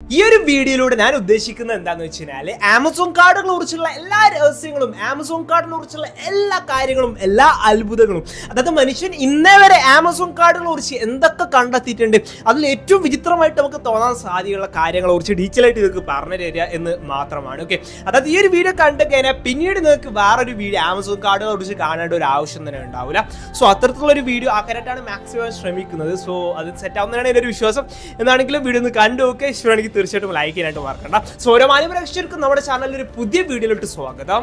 ഈ ഒരു വീഡിയോയിലൂടെ ഞാൻ ഉദ്ദേശിക്കുന്നത് എന്താന്ന് വെച്ച് കഴിഞ്ഞാൽ ആമസോൺ കാർഡുകളെ കുറിച്ചുള്ള എല്ലാ രഹസ്യങ്ങളും ആമസോൺ കാർഡിനെ കുറിച്ചുള്ള എല്ലാ കാര്യങ്ങളും എല്ലാ അത്ഭുതങ്ങളും. അതായത് മനുഷ്യൻ ഇന്നേ വരെ ആമസോൺ കാർഡുകളെ കുറിച്ച് എന്തൊക്കെ കണ്ടെത്തിയിട്ടുണ്ട് അതിൽ ഏറ്റവും വിചിത്രമായിട്ട് നമുക്ക് തോന്നാൻ സാധ്യതയുള്ള കാര്യങ്ങളെ കുറിച്ച് ഡീറ്റെയിൽ ആയിട്ട് നിങ്ങൾക്ക് പറഞ്ഞു തരിക എന്ന് മാത്രമാണ് ഓക്കെ അതായത് ഈ ഒരു വീഡിയോ കണ്ടു കഴിഞ്ഞാൽ പിന്നീട് നിങ്ങൾക്ക് വേറൊരു വീഡിയോ ആമസോൺ കാർഡുകളെ കുറിച്ച് കാണേണ്ട ഒരു ആവശ്യം തന്നെ ഉണ്ടാവില്ല. സോ അത്തരത്തിലുള്ള ഒരു വീഡിയോ ആക്കാനായിട്ടാണ് മാക്സിമം ശ്രമിക്കുന്നത്. സോ അത് സെറ്റ് ആവുന്നതാണ് എന്റെ ഒരു വിശ്വാസം. എന്നാണെങ്കിലും വീഡിയോ ഒന്ന് കണ്ടു നോക്കെ തീർച്ചയായിട്ടും ലൈക്ക് ചെയ്യാനായിട്ട് മറക്കണ്ട. സോ ഓരോ നമ്മുടെ ചാനലിൽ ഒരു പുതിയ വീഡിയോയിലോട്ട് സ്വാഗതം.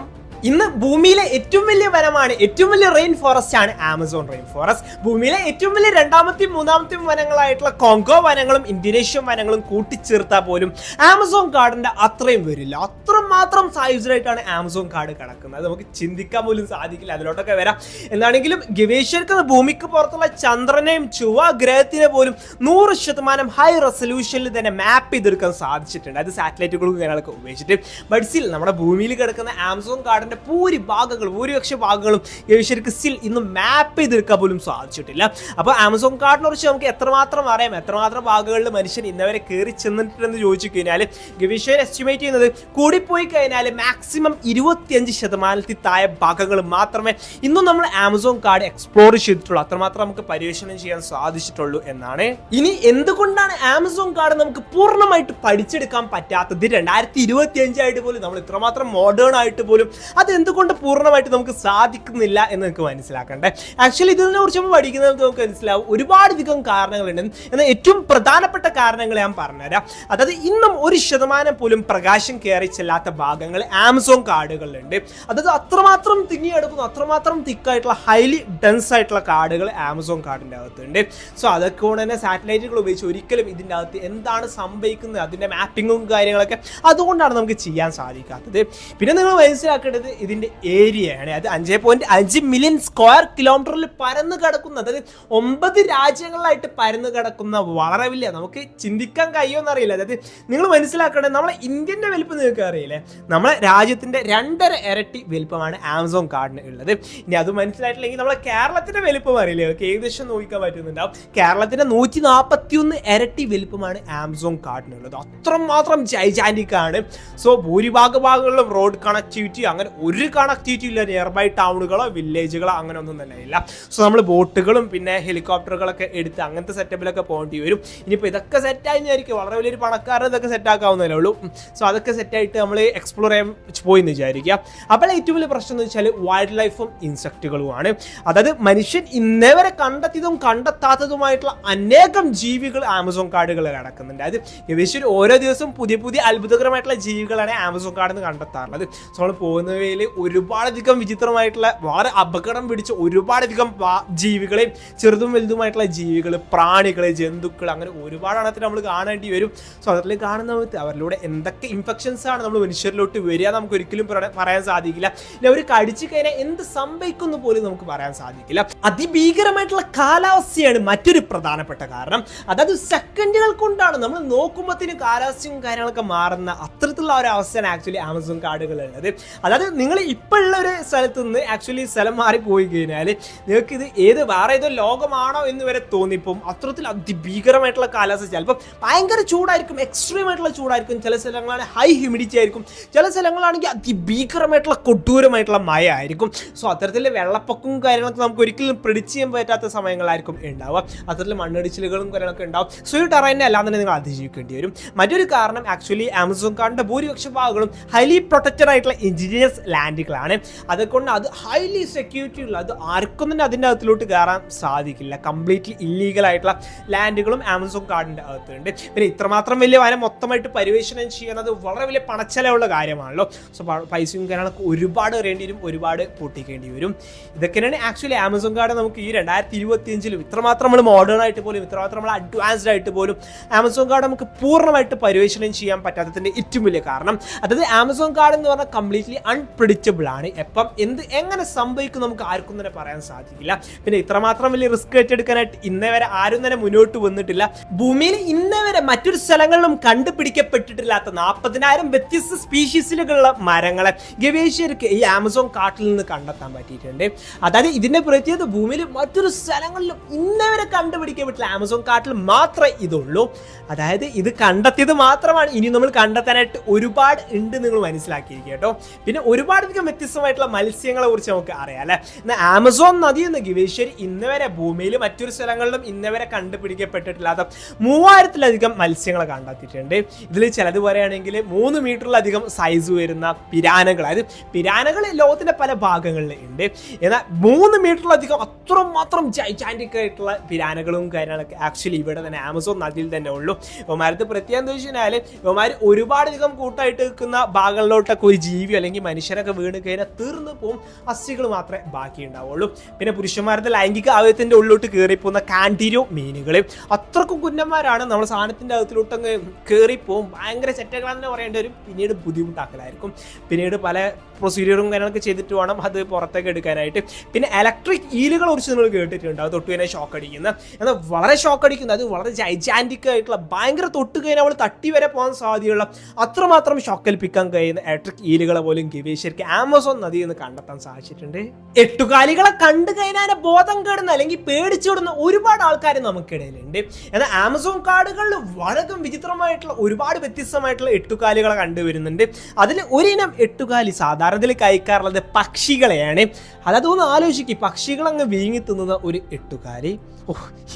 ഇന്ന് ഭൂമിയിലെ ഏറ്റവും വലിയ വനമാണ് ഏറ്റവും വലിയ റെയിൻ ഫോറസ്റ്റ് ആണ് ആമസോൺ റെയിൻ ഫോറസ്റ്റ് ഭൂമിയിലെ ഏറ്റവും വലിയ രണ്ടാമത്തെയും മൂന്നാമത്തെയും വനങ്ങളായിട്ടുള്ള കോങ്കോ വനങ്ങളും ഇന്തോനേഷ്യൻ വനങ്ങളും കൂട്ടിച്ചേർത്താൽ പോലും ആമസോൺ കാർഡിന്റെ അത്രയും വരില്ല. അത്രമാത്രം സൈസിലായിട്ടാണ് ആമസോൺ കാർഡ് കിടക്കുന്നത്. നമുക്ക് ചിന്തിക്കാൻ പോലും സാധിക്കില്ല. അതിലോട്ടൊക്കെ വരാം. എന്താണെങ്കിലും ഗവേഷകർക്ക് ഭൂമിക്ക് പുറത്തുള്ള ചന്ദ്രനെയും ചുവ ഗ്രഹത്തിനെ പോലും നൂറ് ശതമാനം ഹൈ റെസൊല്യൂഷനിൽ തന്നെ മാപ്പ് ചെയ്തെടുക്കാൻ സാധിച്ചിട്ടുണ്ട്. അത് സാറ്റലൈറ്റുകളും കാര്യങ്ങളൊക്കെ ഉപയോഗിച്ചിട്ട്. ബട്ട് സ്റ്റിൽ നമ്മുടെ ഭൂമിയിൽ കിടക്കുന്ന ആമസോൺ കാടിന്റെ ഭൂരിഭാഗങ്ങളും ഭൂരിപക്ഷ ഭാഗങ്ങളും ഗവേഷകർക്ക് സ്റ്റിൽ ഇന്ന് മാപ്പ് ചെയ്തെടുക്കാൻ പോലും സാധിച്ചിട്ടില്ല. അപ്പോൾ ആമസോൺ കാർഡിനെ കുറിച്ച് നമുക്ക് എത്രമാത്രം അറിയാം? എത്രമാത്രം ഭാഗങ്ങളിൽ മനുഷ്യൻ ഇന്നവരെ കയറി ചെന്നിട്ടുണ്ടെന്ന് ചോദിച്ചു കഴിഞ്ഞാൽ ഗവേഷകർ എസ്റ്റിമേറ്റ് ചെയ്യുന്നത് കൂടിപ്പോയി കഴിഞ്ഞാൽ മാക്സിമം ഇരുപത്തിയഞ്ച് ശതമാനത്തിൽ തായ ഭാഗങ്ങൾ മാത്രമേ ഇന്നും നമ്മൾ ആമസോൺ കാർഡ് എക്സ്പ്ലോർ ചെയ്തിട്ടുള്ളൂ. അത്രമാത്രം നമുക്ക് പരിവേഷണം ചെയ്യാൻ സാധിച്ചിട്ടുള്ളൂ എന്നാണ്. ഇനി എന്തുകൊണ്ടാണ് ആമസോൺ കാർഡ് നമുക്ക് പൂർണമായിട്ട് പഠിച്ചെടുക്കാൻ പറ്റാത്തത്? രണ്ടായിരത്തി ഇരുപത്തി അഞ്ചായിട്ട് പോലും നമ്മൾ ഇത്രമാത്രം മോഡേൺ ആയിട്ട് പോലും അത് എന്തുകൊണ്ട് പൂർണമായിട്ട് നമുക്ക് സാധിക്കുന്നില്ല എന്ന് നമുക്ക് മനസ്സിലാക്കണ്ടേ? ആക്ച്വലി ഇതിനെ കുറിച്ച് നമ്മൾ പഠിക്കുന്നത് നമുക്ക് മനസ്സിലാവും. ഒരുപാട് അധികം കാരണങ്ങളുണ്ട്. എന്നാൽ ഏറ്റവും പ്രധാനപ്പെട്ട കാരണങ്ങൾ ഞാൻ പറഞ്ഞുതരാം. അതായത് ഇന്നും ഒരു ശതമാനം പോലും പ്രകാശം കയറി ചെല്ലാത്ത ഭാഗങ്ങൾ ആമസോൺ കാടുകളിലുണ്ട്. അതായത് അത്രമാത്രം തിങ്ങിയെടുക്കുന്ന അത്രമാത്രം തിക്കായിട്ടുള്ള ഹൈലി ഡെൻസ് ആയിട്ടുള്ള കാടുകൾ ആമസോൺ കാടിന്റെ അകത്തുണ്ട്. സോ അതൊക്കെ കൊണ്ട് തന്നെ സാറ്റലൈറ്റുകൾ ഉപയോഗിച്ച് ഒരിക്കലും ഇതിന്റെ അകത്ത് എന്താണ് സംഭവിക്കുന്നത് അതിന്റെ മാപ്പിങ്ങും കാര്യങ്ങളൊക്കെ അതുകൊണ്ടാണ് നമുക്ക് ചെയ്യാൻ സാധിക്കാത്തത്. പിന്നെ നിങ്ങൾ മനസ്സിലാക്കേണ്ടത് ഇതിന്റെ ഏരിയയാണ്. അത് അഞ്ച് പോയിന്റ് അഞ്ച് മില്യൺ സ്ക്വയർ കിലോമീറ്ററിൽ പരന്ന് കിടക്കുന്ന. അതായത് ഒമ്പത് രാജ്യങ്ങളിലായിട്ട് പരന്ന് കിടക്കുന്ന വളരെ വലിയ നമുക്ക് ചിന്തിക്കാൻ കഴിയുമെന്ന് അറിയില്ല അതായത് നിങ്ങൾ മനസ്സിലാക്കണേ നമ്മളെ ഇന്ത്യന്റെ വലിപ്പം നിങ്ങൾക്ക് അറിയില്ലേ? നമ്മളെ രാജ്യത്തിന്റെ രണ്ടര ഇരട്ടി വലിപ്പമാണ് ആമസോൺ കാർഡിന് ഉള്ളത്. ഇനി അത് മനസ്സിലായിട്ടില്ലെങ്കിൽ നമ്മളെ കേരളത്തിന്റെ വലിപ്പം അറിയില്ലേ? ഏകദേശം നോക്കാൻ പറ്റുന്നുണ്ടാവും. കേരളത്തിന്റെ നൂറ്റി നാൽപ്പത്തി ഒന്ന് ഇരട്ടി വലിപ്പമാണ് ആമസോൺ കാർഡിനുള്ളത് അത്രമാത്രം ജൈജാന്റിക് ആണ് സോ ഭൂരിഭാഗ ഭാഗങ്ങളിലും റോഡ് കണക്ടിവിറ്റി അങ്ങനെ ഒരു കണക്ടിവിറ്റി ഇല്ല. നിയർ ബൈ ടൗണുകളോ വില്ലേജുകളോ അങ്ങനെ ഒന്നും തന്നെ ഇല്ല. സോ നമ്മൾ ബോട്ടുകളും പിന്നെ ഹെലികോപ്റ്ററുകളൊക്കെ എടുത്ത് അങ്ങനത്തെ സെറ്റപ്പിലൊക്കെ പോകേണ്ടി വരും. ഇനിയിപ്പോൾ ഇതൊക്കെ സെറ്റ് വിചാരിക്കും വളരെ വലിയൊരു പണക്കാരൻ ഇതൊക്കെ സെറ്റ് ആക്കാവുന്നതല്ലേ ഉള്ളൂ. സോ അതൊക്കെ സെറ്റായിട്ട് നമ്മൾ എക്സ്പ്ലോർ ചെയ്യാൻ പോയി എന്ന് വിചാരിക്കുക. അപ്പോൾ ഏറ്റവും വലിയ പ്രശ്നം എന്ന് വെച്ചാൽ വൈൽഡ് ലൈഫും ഇൻസെക്റ്റുകളുമാണ് അതായത് മനുഷ്യൻ ഇന്നേവരെ കണ്ടെത്തിയതും കണ്ടെത്താത്തതുമായിട്ടുള്ള അനേകം ജീവികൾ ആമസോൺ കാടുകൾ കിടക്കുന്നുണ്ട്. അത് ഗവേഷകർ ഓരോ ദിവസവും പുതിയ പുതിയ അത്ഭുതകരമായിട്ടുള്ള ജീവികളാണ് ആമസോൺ നിന്ന് കണ്ടെത്താറുള്ളത്. സോ നമ്മൾ പോകുന്ന വഴിയിൽ ഒരുപാടധികം വിചിത്രമായിട്ടുള്ള വളരെ അപകടം പിടിച്ച ഒരുപാടധികം ജീവികളെയും ചെറുതും വലുതുമായിട്ടുള്ള ജീവികൾ പ്രാണികൾ ജന്തുക്കൾ അങ്ങനെ ഒരുപാട് അണത്തിൽ നമ്മൾ കാണേണ്ടി വരും. സോ അതിൽ കാണുന്ന അവരിലൂടെ എന്തൊക്കെ ഇൻഫെക്ഷൻസ് ആണ് നമ്മൾ മനുഷ്യരിലോട്ട് വരിക നമുക്ക് ഒരിക്കലും പറ- പറയാൻ സാധിക്കില്ല. ഇനി അവർ കടിച്ചു കഴിഞ്ഞാൽ എന്ത് സംഭവിക്കുന്നു പോലും നമുക്ക് പറയാൻ സാധിക്കില്ല. അതിഭീകരമായിട്ടുള്ള കാലാവസ്ഥയാണ് മറ്റൊരു പ്രധാനപ്പെട്ട കാരണം. അതായത് സെക്കൻഡുകൾ കൊണ്ടാണ് നമ്മൾ നോക്കുമ്പോഴത്തേന് കാലാവസ്ഥയും കാര്യങ്ങളൊക്കെ മാറുന്ന അത്തരത്തിലുള്ള ഒരു അവസ്ഥയാണ് ആക്ച്വലി ആമസോൺ കാർഡുകളുള്ളത് അതായത് നിങ്ങൾ ഇപ്പോൾ ഉള്ള ഒരു സ്ഥലത്ത് നിന്ന് ആക്ച്വലി സ്ഥലം മാറി പോയി കഴിഞ്ഞാൽ നിങ്ങൾക്ക് ഇത് ഏത് വേറെ ഏതോ ലോകമാണോ എന്ന് വരെ തോന്നിപ്പം അത്രത്തിൽ അതിഭീകരമായിട്ടുള്ള കാലാവസ്ഥ ചിലപ്പം ഭയങ്കര ചൂടായിരിക്കും എക്സ്ട്രീം ആയിട്ടുള്ള ചൂടായിരിക്കും. ചില സ്ഥലങ്ങളാണ് ഹൈ ഹ്യൂമിഡിറ്റി ആയിരിക്കും. ചില സ്ഥലങ്ങളാണെങ്കിൽ അതിഭീകരമായിട്ടുള്ള കൊട്ടൂരമായിട്ടുള്ള മഴ ആയിരിക്കും സോ അത്തരത്തിൽ വെള്ളപ്പൊക്കവും കാര്യങ്ങളൊക്കെ നമുക്ക് ഒരിക്കലും പ്രിഡിച്ച് ചെയ്യാൻ പറ്റാത്ത സമയങ്ങളായിരിക്കും ഉണ്ടാവുക. അത്തരത്തിൽ മണ്ണിടിച്ചിലുകളും കാര്യങ്ങളൊക്കെ ഉണ്ടാവും. സോ ഈ ടെറൈനെ അല്ലാതെ തന്നെ നിങ്ങൾ അതിജീവിക്കേണ്ടി വരും. മറ്റൊരു കാരണം ആക്ച്വലി ആമസോൺ കാർഡിന്റെ ഭൂരിപക്ഷ ഭാഗങ്ങളും ഹൈലി പ്രൊട്ടക്റ്റഡ് ആയിട്ടുള്ള ഇൻഡിജിനിയസ് ലാൻഡുകളാണ് അതുകൊണ്ട് അത് ഹൈലി സെക്യൂരിറ്റി ഉള്ള അത് ആർക്കും തന്നെ അതിന്റെ അകത്തിലോട്ട് കയറാൻ സാധിക്കില്ല. കംപ്ലീറ്റ്ലി ഇല്ലീഗൽ ആയിട്ടുള്ള ലാൻഡുകളും ആമസോൺ കാർഡിന്റെ അകത്തുണ്ട്. പിന്നെ ഇത്രമാത്രം വലിയ വനം മൊത്തമായിട്ട് പരിവേഷണം ചെയ്യുന്നത് വളരെ വലിയ പണച്ചെലവുള്ള കാര്യമാണല്ലോ. സോ പൈസയും കാര്യങ്ങളൊക്കെ ഒരുപാട് വരേണ്ടി വരും ഒരുപാട് പൊട്ടിക്കേണ്ടി വരും. ഇതൊക്കെയാണ് ആക്ച്വലി ആമസോൺ കാർഡ് നമുക്ക് ഈ രണ്ടായിരത്തി ഇരുപത്തി അഞ്ചിലും ഇത്രമാത്രം നമ്മൾ മോഡേൺ ആയിട്ട് പോലും ഇത്രമാത്രം നമ്മൾ അഡ്വാൻസ്ഡ് ആയിട്ട് പോലും ആമസോൺ കാർഡ് നമുക്ക് പൂർണമായിട്ട് പരിവേഷണം ചെയ്യാൻ പറ്റാത്തതിന്റെ ഏറ്റവും വലിയ കാരണം. അതായത് ആമസോൺ കാർഡ് എന്ന് പറഞ്ഞാൽ കംപ്ലീറ്റ്ലി അൺപ്രഡിക്റ്റബിൾ ആണ്. എപ്പം എന്ത് എങ്ങനെ സംഭവിക്കും നമുക്ക് ആർക്കും തന്നെ പറയാൻ സാധിക്കില്ല. പിന്നെ ഇത്രമാത്രം വലിയ റിസ്ക് ഏറ്റെടുക്കാനായിട്ട് ഇന്നേ വരെ ആരും തന്നെ മുന്നോട്ട് വന്നിട്ടില്ല. ഭൂമിയിൽ ഇന്നേ വരെ മറ്റൊരു സ്ഥലങ്ങളിലും കണ്ടുപിടിക്കപ്പെട്ടിട്ടില്ലാത്ത നാൽപ്പതിനായിരം വ്യത്യസ്ത സ്പീഷീസിലുള്ള മരങ്ങളെ ഗവേഷകർക്ക് ഈ ആമസോൺ കാട്ടിൽ നിന്ന് കണ്ടെത്താൻ പറ്റിയിട്ടുണ്ട്. അതായത് ഇതിന്റെ പ്രത്യേകത ഭൂമിയിൽ മറ്റൊരു സ്ഥലങ്ങളിലും ഇന്നേ വരെ കണ്ടുപിടിക്കപ്പെട്ടില്ല ആമസോൺ കാട്ടിൽ മാത്രമേ ഇതുള്ളൂ. അതായത് ഇത് കണ്ടെത്തിയത് മാത്രമാണ്. ഇനി നമ്മൾ കണ്ടെത്താനായിട്ട് ഒരുപാട് ഉണ്ട് നിങ്ങൾ മനസ്സിലാക്കിയിരിക്കുക കേട്ടോ. പിന്നെ ഒരുപാടധികം വ്യത്യസ്തമായിട്ടുള്ള മത്സ്യങ്ങളെ കുറിച്ച് നമുക്ക് അറിയാം അല്ലെ? എന്നാൽ ആമസോൺ നദി എന്ന ഗവേഷകർ ഇന്നവരെ ഭൂമിയിൽ മറ്റൊരു സ്ഥലങ്ങളിലും ഇന്നവരെ കണ്ടുപിടിക്കപ്പെട്ടിട്ടില്ലാത്ത മൂവായിരത്തിലധികം മത്സ്യങ്ങളെ കണ്ടെത്തിയിട്ടുണ്ട്. ഇതിൽ ചിലത് പറയുകയാണെങ്കിൽ മൂന്ന് മീറ്ററിലധികം സൈസ് വരുന്ന പിരാനകൾ അതായത് പിരാനകൾ ലോകത്തിന്റെ പല ഭാഗങ്ങളിൽ ഉണ്ട്. എന്നാൽ മൂന്ന് മീറ്ററിലധികം അത്രമാത്രം ജൈജാന്റിക് ആയിട്ടുള്ള പിരാനകളും കാര്യങ്ങളൊക്കെ ആക്ച്വലി ഇവിടെ തന്നെ ആമസോൺ നദിയിൽ തന്നെ ഉള്ളൂ. ഇവമാരത്ത് പ്രത്യേകം എന്താ വെച്ച് കഴിഞ്ഞാൽ ഇവമാർ ഒരുപാടധികം കൂട്ടായിട്ട് നിൽക്കുന്ന ഭാഗങ്ങളിലോട്ടൊക്കെ ഒരു ജീവി അല്ലെങ്കിൽ മനുഷ്യരൊക്കെ വീണ് കഴിഞ്ഞാൽ തീർന്നു പോകും അസ്ഥികൾ മാത്രമേ ബാക്കി ഉണ്ടാവുള്ളൂ പിന്നെ പുരുഷന്മാരുടെ ലൈംഗിക ആവശ്യത്തിന്റെ ഉള്ളിലോട്ട് കയറിപ്പോകുന്ന കാന്റീരോ മീനുകൾ അത്രക്കും കുന്നന്മാരാണ് നമ്മൾ സാധനത്തിന്റെ അകത്തിലോട്ട് അങ്ങ് കയറിപ്പോവും ഭയങ്കര ചെറ്റകളെന്ന് പറയേണ്ട ഒരു പിന്നീട് ബുദ്ധിമുട്ടാക്കലായിരിക്കും. പിന്നീട് പല പ്രൊസീജിയറും കാര്യങ്ങളൊക്കെ ചെയ്തിട്ട് വേണം അത് പുറത്തേക്ക് എടുക്കാനായിട്ട്. പിന്നെ ഇലക്ട്രിക് ഈലുകളെ കുറിച്ച് നിങ്ങൾ കേട്ടിട്ടുണ്ട്. അത് തൊട്ട് കഴിഞ്ഞാൽ ഷോക്ക് അടിക്കുന്ന. എന്നാൽ വളരെ ഷോക്ക് അടിക്കുന്ന. അത് വളരെ ജൈജാന്റിക് ആയിട്ടുള്ള ഭയങ്കര തൊട്ട് കഴിഞ്ഞാൽ അവൾ തട്ടി വരെ പോകാൻ സാധ്യതയുള്ള അത്രമാത്രം ഷോക്കേൽപ്പിക്കാൻ കഴിയുന്ന ഇലക്ട്രിക് ഈലുകളെ പോലും ഗവേഷകർക്ക് ആമസോൺ നദി എന്ന് കണ്ടെത്താൻ സാധിച്ചിട്ടുണ്ട്. എട്ടുകാലികളെ കണ്ടു കഴിഞ്ഞാൽ ബോധം കേടുന്ന അല്ലെങ്കിൽ പേടിച്ചിടുന്ന ഒരുപാട് ആൾക്കാർ നമുക്കിടയിലുണ്ട്. എന്നാൽ ആമസോൺ കാടുകളിൽ വളരെ വിചിത്രമായിട്ടുള്ള ഒരുപാട് വ്യത്യസ്തമായിട്ടുള്ള എട്ടുകാലികളെ കണ്ടുവരുന്നുണ്ട്. അതിൽ ഒരിനം എട്ടുകാലി സാധാരണത്തിൽ കഴിക്കാറുള്ളത് പക്ഷികളെയാണ്. അതൊന്ന് ആലോചിക്കും പക്ഷികൾ അങ്ങ് വീങ്ങി തിന്നുന്ന ഒരു എട്ടുകാലി ഓ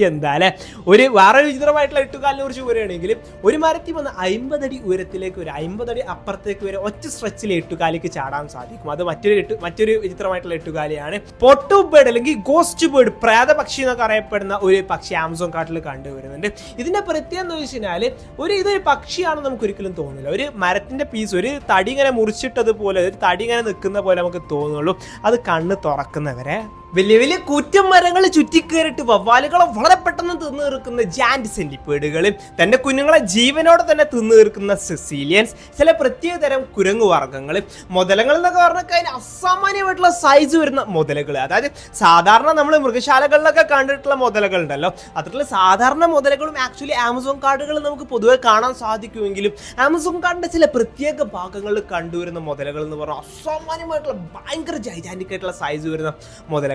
എന്താ അല്ലേ ഒരു വേറെ വിചിത്രമായിട്ടുള്ള എട്ടുകാലിനെ കുറിച്ച് പറയുകയാണെങ്കിൽ ഒരു മരത്തിൽ വന്ന് അമ്പതടി ഉയരത്തിലേക്ക് ഒരു അമ്പതടി അപ്പുറത്തേക്ക് വരെ ഒറ്റ സ്ട്രെച്ചിൽ എട്ടുകാലിക്ക് ചാടാൻ സാധിക്കും. അത് മറ്റൊരു എട്ടു മറ്റൊരു വിചിത്രമായിട്ടുള്ള എട്ടുകാലിയാണ്. പൊട്ടു ബേർഡ് അല്ലെങ്കിൽ ഗോസ്റ്റ് ബേർഡ് പ്രേത പക്ഷി എന്നൊക്കെ അറിയപ്പെടുന്ന ഒരു പക്ഷി ആമസോൺ കാട്ടിൽ കണ്ടുവരുന്നുണ്ട്. ഇതിന്റെ പ്രത്യേകത എന്ന് വെച്ച് കഴിഞ്ഞാൽ ഒരു ഇതൊരു പക്ഷിയാണെന്ന് നമുക്ക് ഒരിക്കലും തോന്നില്ല. ഒരു മരത്തിന്റെ പീസ് ഒരു തടി ഇങ്ങനെ മുറിച്ചിട്ടതുപോലെ ഒരു തടി ഇങ്ങനെ നിൽക്കുന്ന പോലെ നമുക്ക് തോന്നുള്ളൂ അത് കണ്ണ് തുറക്കുന്നവരെ വലിയ വലിയ കുറ്റം മരങ്ങൾ ചുറ്റിക്കേറിട്ട് വവ്വാലുകളെ വളരെ പെട്ടെന്ന് തിന്നു തീർക്കുന്ന ജാൻഡ് സെല്ലിപ്പേടുകൾ തന്റെ കുഞ്ഞുങ്ങളെ ജീവനോടെ തന്നെ തിന്നു തീർക്കുന്ന സെസീലിയൻസ് ചില പ്രത്യേക തരം കുരങ്ങു വർഗങ്ങൾ മുതലകൾ എന്നൊക്കെ പറഞ്ഞ അതിന് അസാമാന്യമായിട്ടുള്ള സൈസ് വരുന്ന മുതലകൾ അതായത് സാധാരണ നമ്മൾ മൃഗശാലകളിലൊക്കെ കണ്ടിട്ടുള്ള മുതലകൾ ഉണ്ടല്ലോ അത്തരത്തിലുള്ള സാധാരണ മുതലകളും ആക്ച്വലി ആമസോൺ കാർഡുകൾ നമുക്ക് പൊതുവെ കാണാൻ സാധിക്കുമെങ്കിലും ആമസോൺ കാർഡിന്റെ ചില പ്രത്യേക ഭാഗങ്ങളിൽ കണ്ടുവരുന്ന മുതലകൾ എന്ന് പറഞ്ഞാൽ അസാമാന്യമായിട്ടുള്ള ഭയങ്കര ജൈജാന്റിക് ആയിട്ടുള്ള സൈസ് വരുന്ന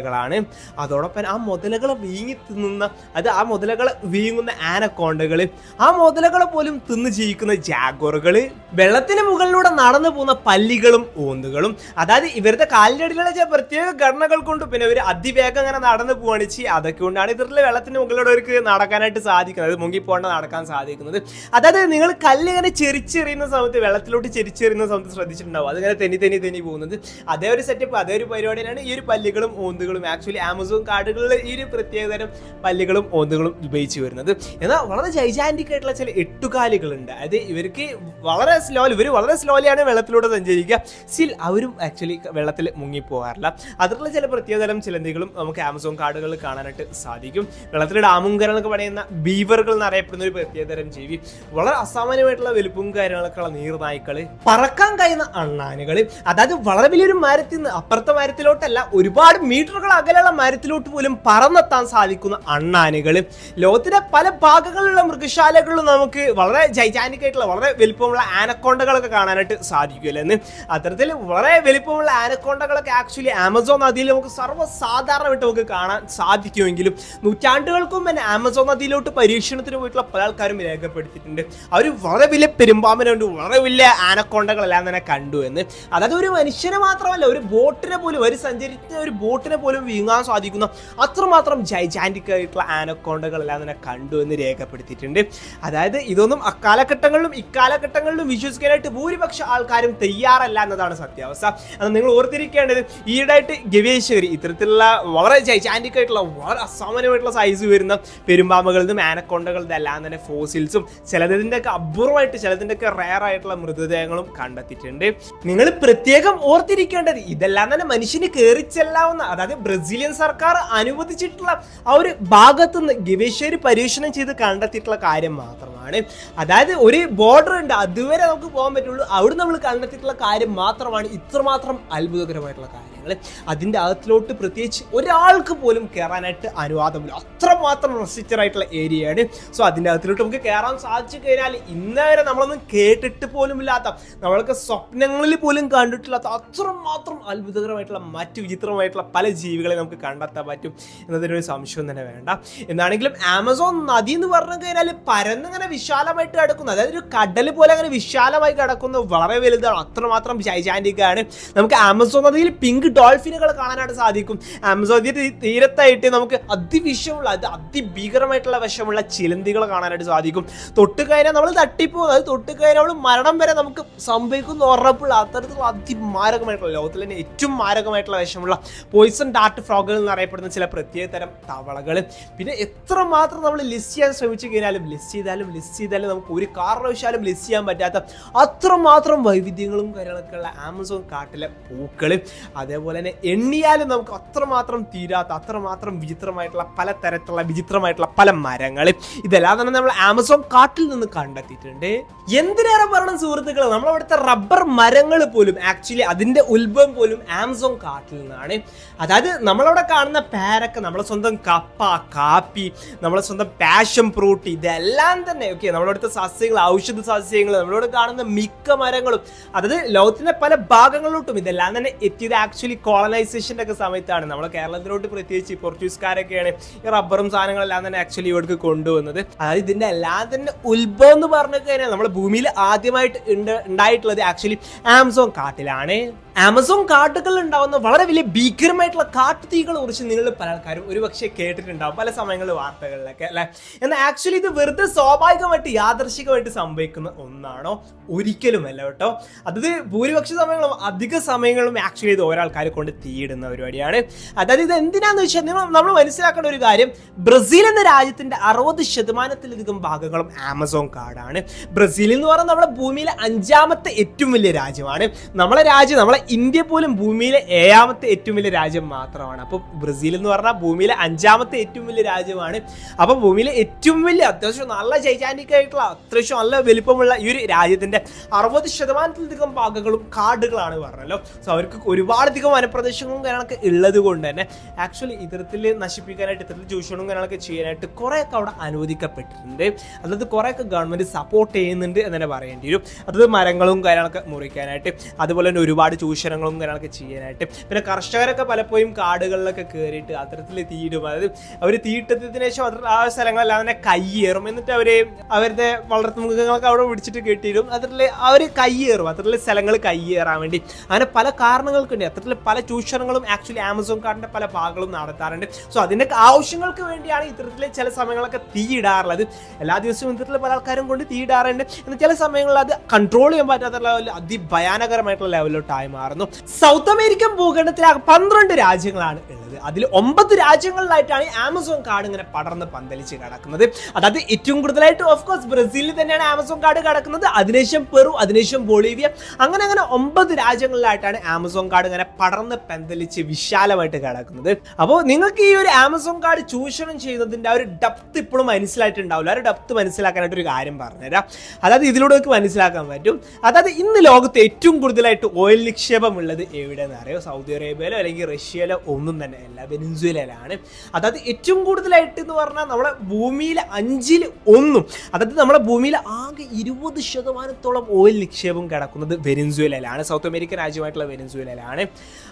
മുതലകളാണ് അതോടൊപ്പം ആ മുതലകൾ വീങ്ങി തിന്നുന്ന അത് ആ മുതലകൾ വീങ്ങുന്ന ആനക്കോണ്ടകൾ. ആ മുതലകളെ പോലും തിന്ന് ജീവിക്കുന്ന ജാഗോറുകൾ. വെള്ളത്തിന് മുകളിലൂടെ നടന്നു പോകുന്ന പല്ലികളും ഓന്തുകളും അതായത് ഇവരുടെ കാലിന്റെ ചില പ്രത്യേക ഘടനകൾ കൊണ്ട് പിന്നെ ഇവർ അതിവേഗം അങ്ങനെ നടന്നു പോവാണ് ചെയ്യും അതൊക്കെ കൊണ്ടാണ് ഇതിലെ വെള്ളത്തിന് മുകളിലൂടെ അവർക്ക് നടക്കാനായിട്ട് സാധിക്കുന്നത്. മുങ്ങി പോകേണ്ട നടക്കാൻ സാധിക്കുന്നത്. അതായത് നിങ്ങൾ കല്ലിങ്ങനെ ചെറിച്ചെറിയുന്ന സമയത്ത് വെള്ളത്തിലോട്ട് ചെറിച്ചെറിയുന്ന സമയത്ത് ശ്രദ്ധിച്ചിട്ടുണ്ടാവും. അതിങ്ങനെ തെന്നി തെന്നി തെന്നി പോകുന്നത്. അതേ ഒരു സെറ്റപ്പ് അതേ ഒരു പരിപാടിയിലാണ് ഈ ഒരു പല്ലുകളും ഓന്തുകളും ആക്ച്വലി ആമസോൺ കാർഡുകളിൽ ഈ ഒരു പ്രത്യേക തരം പല്ലുകളും ഓന്തുകളും ഉപയോഗിച്ച് വരുന്നത്. എന്നാൽ വളരെ ജൈജാന്റിക് ആയിട്ടുള്ള ചില എട്ടുകാലികളുണ്ട്. അതായത് ഇവർക്ക് വളരെ സ്ലോ ഇവർ വളരെ സ്ലോലിയാണ് വെള്ളത്തിലൂടെ സഞ്ചരിക്കുക. സ്റ്റിൽ അവരും ആക്ച്വലി വെള്ളത്തിൽ മുങ്ങിപ്പോകാറില്ല. അതിലുള്ള ചില പ്രത്യേകതരം ചിലന്തികളും നമുക്ക് ആമസോൺ കാർഡുകളിൽ കാണാനായിട്ട് സാധിക്കും. വെള്ളത്തിൽ ഡാമുങ്കരങ്ങൾക്ക് പണിയുന്ന ബീവറുകൾ എന്നറിയപ്പെടുന്ന ഒരു പ്രത്യേകതരം ജീവി. വളരെ അസാമാന്യമായിട്ടുള്ള വലുപ്പവും കാര്യങ്ങളൊക്കെ ഉള്ള നീർനായ്ക്കൾ പറക്കാൻ കഴിയുന്ന അണ്ണാനുകൾ അതായത് വളരെ വലിയൊരു മരത്തിൽ നിന്ന് അപ്പുറത്തെ മരത്തിലോട്ടല്ല ഒരുപാട് മീറ്ററുകൾ അകലെയുള്ള മരത്തിലോട്ട് പോലും പറന്നെത്താൻ സാധിക്കുന്ന അണ്ണാനുകൾ ലോകത്തിലെ പല ഭാഗങ്ങളിലുള്ള മൃഗശാലകളിലും നമുക്ക് വളരെ ജൈജാനിക് ആയിട്ടുള്ള വളരെ വലിപ്പമുള്ള ആനക്കോണ്ടകളൊക്കെ കാണാനായിട്ട് സാധിക്കുമല്ലോ എന്ന്. അത്തരത്തിൽ വളരെ വലിപ്പമുള്ള ആനക്കോണ്ടകളൊക്കെ ആക്ച്വലി ആമസോൺ നദിയിൽ നമുക്ക് സർവസാധാരണമായിട്ട് നമുക്ക് കാണാൻ സാധിക്കുമെങ്കിലും നൂറ്റാണ്ടുകൾക്കും തന്നെ ആമസോൺ നദിയിലോട്ട് പരീക്ഷണത്തിന് പോയിട്ടുള്ള പല ആൾക്കാരും രേഖപ്പെടുത്തിയിട്ടുണ്ട്. അവർ വളരെ വലിയ പെരുമ്പാമ്പനുണ്ട് വളരെ വലിയ ആനക്കോണ്ടകളെല്ലാം തന്നെ കണ്ടു എന്ന്. അതായത് ഒരു മനുഷ്യനെ മാത്രമല്ല ഒരു ബോട്ടിനെ പോലും ഒരു സഞ്ചരിച്ച ഒരു ബോട്ടിനെ പോലും വീങ്ങാൻ സാധിക്കുന്ന അത്രമാത്രം ജൈജാന്റിക് ആയിട്ടുള്ള ആനക്കോണ്ടകളെല്ലാം തന്നെ കണ്ടു എന്ന് രേഖപ്പെടുത്തിയിട്ടുണ്ട്. അതായത് ഇതൊന്നും അക്കാലഘട്ടങ്ങളിലും ഇക്കാലഘട്ടങ്ങളിലും വിശ്വസിക്കാനായിട്ട് ഭൂരിപക്ഷ ആൾക്കാരും തയ്യാറല്ല എന്നതാണ് സത്യാവസ്ഥ. അത് നിങ്ങൾ ഓർത്തിരിക്കേണ്ടത് ഈയിടെയായിട്ട് ഗവേഷകർ ഇത്തരത്തിലുള്ള വളരെ ജൈജാന്റിക് ആയിട്ടുള്ള വളരെ അസാമാന്യമായിട്ടുള്ള സൈസ് വരുന്ന പെരുമ്പാമ്പകളിലും ആനക്കോണ്ടകളുടെ എല്ലാം തന്നെ ഫോസിൽസും ചിലതിന്റെ ഒക്കെ അപൂർവമായിട്ട് ചിലതിന്റെ ഒക്കെ റയർ ആയിട്ടുള്ള മൃതദേഹങ്ങളും കണ്ടെത്തിയിട്ടുണ്ട്. നിങ്ങൾ പ്രത്യേകം ഓർത്തിരിക്കേണ്ടത് ഇതെല്ലാം തന്നെ മനുഷ്യന് കയറി ചെല്ലാവുന്ന അതായത് ബ്രസീലിയൻ സർക്കാർ അനുവദിച്ചിട്ടുള്ള ആ ഒരു ഭാഗത്തുനിന്ന് ഗവേഷകർ പരീക്ഷണം ചെയ്ത് കണ്ടെത്തിയിട്ടുള്ള കാര്യം മാത്രമാണ്. അതായത് ഒരു ബോർഡർ ഉണ്ട് അതുവരെ നമുക്ക് പോകാൻ പറ്റുള്ളൂ. അവിടെ നമ്മൾ കണ്ടെത്തിയിട്ടുള്ള കാര്യം മാത്രമാണ്. ഇത്രമാത്രം അത്ഭുതകരമായിട്ടുള്ള കാര്യങ്ങൾ അതിന്റെ അകത്തിലോട്ട് പ്രത്യേകിച്ച് ഒരാൾക്ക് പോലും കയറാനായിട്ട് അനുവാദമില്ല. അത്രമാത്രം റെസ്ട്രിക്റ്റഡ് ആയിട്ടുള്ള ഏരിയയാണ്. സോ അതിന്റെ അകത്തിലോട്ട് നമുക്ക് കയറാൻ സാധിച്ചു കഴിഞ്ഞാൽ ഇന്നേ വരെ നമ്മളൊന്നും കേട്ടിട്ട് പോലും ഇല്ലാത്ത നമ്മൾക്ക് സ്വപ്നങ്ങളിൽ പോലും കണ്ടിട്ടില്ലാത്ത അത്രമാത്രം അത്ഭുതകരമായിട്ടുള്ള മറ്റു വിചിത്രമായിട്ടുള്ള പല ജീവികളെ നമുക്ക് കണ്ടെത്താൻ പറ്റും എന്നതിനൊരു സംശയം തന്നെ വേണ്ട. എന്നാണെങ്കിലും ആമസോൺ നദി എന്ന് പറഞ്ഞു കഴിഞ്ഞാൽ പരന്നിങ്ങനെ വിശാലമായിട്ട് കിടക്കുന്നു. അതായത് ഒരു കടൽ പോലെ അങ്ങനെ വിശാലമായി കിടക്കുന്നു. വളരെ വലുതാണ്. അത്രമാത്രം ജൈജാന്റിക്കാണ് നമുക്ക് ആമസോൺ നദിയിൽ പിങ്ക് ഡോൾഫിനുകൾ കാണാനായിട്ട് സാധിക്കും. ആമസോൺ തീരത്തായിട്ട് നമുക്ക് അതിവിഷമുള്ള അത് അതിഭീകരമായിട്ടുള്ള വിഷമുള്ള ചിലന്തികൾ കാണാനായിട്ട് സാധിക്കും. തൊട്ട് നമ്മൾ തട്ടിപ്പോകും. അത് തൊട്ട് കഴിഞ്ഞാൽ നമ്മൾ മരണം വരെ നമുക്ക് സംഭവിക്കുന്ന ഉറപ്പുള്ള അത്തരത്തിലുള്ള അതിമാരകമായിട്ടുള്ള ലോകത്തിൽ തന്നെ ഏറ്റവും മാരകമായിട്ടുള്ള വിഷമുള്ള പോയിസൺ ഡാർട്ട് ഫ്രോഗുകൾ എന്നറിയപ്പെടുന്ന ചില പ്രത്യേക തരം തവളകൾ പിന്നെ എത്ര മാത്രം നമ്മൾ ലിസ്റ്റ് ചെയ്യാൻ ശ്രമിച്ചു കഴിഞ്ഞാലും ലിസ്റ്റ് ചെയ്താലും ലിസ്റ്റ് ചെയ്താലും നമുക്ക് ഒരു കാരണവശാലും ലിസ്റ്റ് ചെയ്യാൻ പറ്റാത്ത അത്രമാത്രം വൈവിധ്യങ്ങളും കാര്യങ്ങളൊക്കെ ഉള്ള ആമസോൺ കാട്ടിലെ പൂക്കൾ അതേപോലെ തന്നെ എണ്ണിയാലും നമുക്ക് അത്രമാത്രം തീരാത്ത അത്രമാത്രം വിചിത്രമായിട്ടുള്ള പല തരത്തിലുള്ള വിചിത്രമായിട്ടുള്ള പല മരങ്ങൾ ഇതെല്ലാം തന്നെ നമ്മൾ ആമസോൺ കാട്ടിൽ നിന്ന് കണ്ടെത്തിയിട്ടുണ്ട്. എന്തിനേറെ പറയണം സുഹൃത്തുക്കൾ നമ്മളവിടുത്തെ റബ്ബർ മരങ്ങൾ പോലും ആക്ച്വലി അതിന്റെ ഉത്ഭവം പോലും ആമസോൺ കാട്ടിൽ നിന്നാണ്. അതായത് നമ്മളവിടെ കാണുന്ന പേരക്ക നമ്മളെ സ്വന്തം കപ്പ കാപ്പി നമ്മളെ സ്വന്തം പാഷൻ ഫ്രൂട്ട് ഇതെല്ലാം തന്നെ. ഓക്കെ നമ്മളവിടുത്തെ സസ്യങ്ങൾ ഔഷധ സസ്യങ്ങൾ നമ്മളോട് കാണുന്ന മിക്ക മരങ്ങളും അതായത് ലോകത്തിന്റെ പല ഭാഗങ്ങളിലോട്ടും ഇതെല്ലാം തന്നെ എത്തിയത് ആക്ച്വലി കോളനൈസേഷന്റെ ഒക്കെ സമയത്താണ്. നമ്മൾ കേരളത്തിലോട്ട് പ്രത്യേകിച്ച് പോർച്ചുഗീസുകാരൊക്കെയാണ് ഈ റബ്ബറും സാധനങ്ങളെല്ലാം തന്നെ ആക്ച്വലി ഇവിടേക്ക് കൊണ്ടുവന്നത്. അതായത് ഇതിന്റെ എല്ലാം തന്നെ ഉത്ഭവം എന്ന് പറഞ്ഞു കഴിഞ്ഞാൽ നമ്മുടെ ഭൂമിയിൽ ആദ്യമായിട്ട് ഉണ്ട് ഉണ്ടായിട്ടുള്ളത് ആക്ച്വലി ആമസോൺ കാട്ടിലാണ്. ആമസോൺ കാട്ടുകളിൽ ഉണ്ടാവുന്ന വളരെ വലിയ ഭീകരമായിട്ടുള്ള കാട്ടുതീകളെ കുറിച്ച് നിങ്ങൾ പല ആൾക്കാരും ഒരുപക്ഷെ കേട്ടിട്ടുണ്ടാവും. പല സമയങ്ങളിൽ വാർത്തകളിലൊക്കെ അല്ലെ? എന്നാൽ ആക്ച്വലി ഇത് വെറുതെ സ്വാഭാവികമായിട്ട് യാദർശികമായിട്ട് സംഭവിക്കുന്ന ഒന്നാണോ? ഒരിക്കലുമല്ല കേട്ടോ. അതായത് ഭൂരിപക്ഷ സമയങ്ങളും അധിക സമയങ്ങളും ആക്ച്വലി ഇത് ഒരാൾക്കാരെ കൊണ്ട് തീയിടുന്ന പരിപാടിയാണ്. അതായത് ഇത് എന്തിനാന്ന് വെച്ചാൽ നമ്മൾ മനസ്സിലാക്കേണ്ട ഒരു കാര്യം. ബ്രസീൽ എന്ന രാജ്യത്തിന്റെ അറുപത് ശതമാനത്തിലധികം ഭാഗങ്ങളും ആമസോൺ കാടാണ്. ബ്രസീൽ എന്ന് പറഞ്ഞാൽ നമ്മുടെ ഭൂമിയിലെ അഞ്ചാമത്തെ ഏറ്റവും വലിയ രാജ്യമാണ്. നമ്മളെ രാജ്യം നമ്മളെ ഇന്ത്യ പോലും ഭൂമിയിലെ ഏഴാമത്തെ ഏറ്റവും വലിയ രാജ്യം മാത്രമാണ്. അപ്പോൾ ബ്രസീൽ എന്ന് പറഞ്ഞാൽ ഭൂമിയിലെ അഞ്ചാമത്തെ ഏറ്റവും വലിയ രാജ്യമാണ്. അപ്പോൾ ഭൂമിയിലെ ഏറ്റവും വലിയ അത്യാവശ്യം നല്ല ജൈജാനിക് ആയിട്ടുള്ള അത്യാവശ്യം നല്ല വലിപ്പമുള്ള ഈ ഒരു രാജ്യത്തിന്റെ അറുപത് ശതമാനത്തിലധികം ഭാഗങ്ങളും കാടുകളാണ് പറഞ്ഞല്ലോ. സോ അവർക്ക് ഒരുപാടധികം വനപ്രദേശങ്ങളും കാര്യങ്ങളൊക്കെ ഉള്ളത് കൊണ്ട് തന്നെ ആക്ച്വലി ഇത്തരത്തിൽ നശിപ്പിക്കാനായിട്ട് ഇത്തരത്തിൽ ചൂഷണവും കാര്യങ്ങളൊക്കെ ചെയ്യാനായിട്ട് കുറേയൊക്കെ അവിടെ അനുവദിക്കപ്പെട്ടിട്ടുണ്ട്. അതായത് കുറേയൊക്കെ ഗവൺമെന്റ് സപ്പോർട്ട് ചെയ്യുന്നുണ്ട് എന്ന് തന്നെ പറയേണ്ടി വരും. അതായത് മരങ്ങളും കാര്യങ്ങളൊക്കെ മുറിക്കാനായിട്ട്. അതുപോലെ തന്നെ ഒരുപാട് ചൂഷണങ്ങളും കാര്യങ്ങളൊക്കെ ചെയ്യാനായിട്ട്. പിന്നെ കർഷകരൊക്കെ പലപ്പോഴും കാടുകളിലൊക്കെ കയറിയിട്ട് അത്തരത്തിൽ തീയിടും. അതായത് അവർ തീയിട്ടതിന് ശേഷം ആ സ്ഥലങ്ങളെല്ലാം തന്നെ കയ്യേറും. എന്നിട്ട് അവർ അവരുടെ വളർത്തുമൃഗങ്ങളൊക്കെ അവിടെ പിടിച്ചിട്ട് കെട്ടിയിടും. അത്തരത്തിൽ അവർ കയ്യേറും. അത്തരത്തിലെ സ്ഥലങ്ങൾ കയ്യേറാൻ വേണ്ടി. അങ്ങനെ പല കാരണങ്ങൾക്കുണ്ട്. അത്തരത്തിൽ പല ചൂഷണങ്ങളും ആക്ച്വലി ആമസോൺ കാർഡിന്റെ പല ഭാഗങ്ങളും നടത്താറുണ്ട്. സോ അതിന്റെ ആവശ്യങ്ങൾക്ക് വേണ്ടിയാണ് ഇത്തരത്തിലെ ചില സമയങ്ങളൊക്കെ തീയിടാറുള്ളത്. എല്ലാ ദിവസവും ഇത്തരത്തിൽ പല ആൾക്കാരും കൊണ്ട് തീയിടാറുണ്ട്. എന്നാൽ ചില സമയങ്ങളിൽ അത് കൺട്രോൾ ചെയ്യാൻ പറ്റാത്ത ലെവലിൽ അതിഭയാനകരമായിട്ടുള്ള ലെവലിലോട്ടായി മാറുന്നു. സൗത്ത് അമേരിക്കൻ ഭൂഖണ്ഡത്തിൽ പന്ത്രണ്ട് രാജ്യങ്ങളാണ് ഉള്ളത്. അതിൽ ഒമ്പത് രാജ്യങ്ങളിലായിട്ടാണ് ആമസോൺ കാർഡ് ഇങ്ങനെ പടർന്ന് പന്തലിച്ച് കിടക്കുന്നത്. അതായത് ഏറ്റവും കൂടുതലായിട്ട് ഓഫ് കോഴ്സ് ബ്രസീലിൽ തന്നെയാണ് ആമസോൺ കാർഡ് കിടക്കുന്നത്. അതിനുശേഷം പെറു അതിനുശേഷം ബൊളീവിയ. അങ്ങനെ അങ്ങനെ ഒമ്പത് രാജ്യങ്ങളിലായിട്ടാണ് ആമസോൺ കാർഡ് ഇങ്ങനെ പടർന്ന് പന്തലിച്ച് വിശാലമായിട്ട് കിടക്കുന്നത്. അപ്പോൾ നിങ്ങൾക്ക് ഈ ഒരു ആമസോൺ കാർഡ് ചൂഷണം ചെയ്യുന്നതിന്റെ ആ ഒരു ഡെപ്ത് ഇപ്പോഴും മനസ്സിലായിട്ടുണ്ടാവില്ല. ആ ഒരു ഡെപ്ത് മനസ്സിലാക്കാനായിട്ട് ഒരു കാര്യം പറഞ്ഞുതരാം. അതായത് ഇതിലൂടെ ഒക്കെ മനസ്സിലാക്കാൻ പറ്റും. അതായത് ഇന്ന് ലോകത്ത് ഏറ്റവും കൂടുതലായിട്ട് ഓയിൽ നിക്ഷേപമുള്ളത് എവിടെയെന്ന് അറിയോ? സൗദി അറേബ്യയിലോ അല്ലെങ്കിൽ റഷ്യയിലോ ഒന്നും തന്നെ അല്ല വെനിൻസുവലയിലാണ് അതായത് ഏറ്റവും കൂടുതലായിട്ട് എന്ന് പറഞ്ഞാൽ നമ്മുടെ ഭൂമിയിലെ അഞ്ചിൽ ഒന്നും അതായത് നമ്മുടെ ഭൂമിയിലെ ആകെ ഇരുപത് ശതമാനത്തോളം ഓയിൽ നിക്ഷേപം കിടക്കുന്നത് വെനിൻസുവലയിലാണ് സൗത്ത് അമേരിക്കൻ രാജ്യമായിട്ടുള്ള വെനിൻസുവലയിലാണ്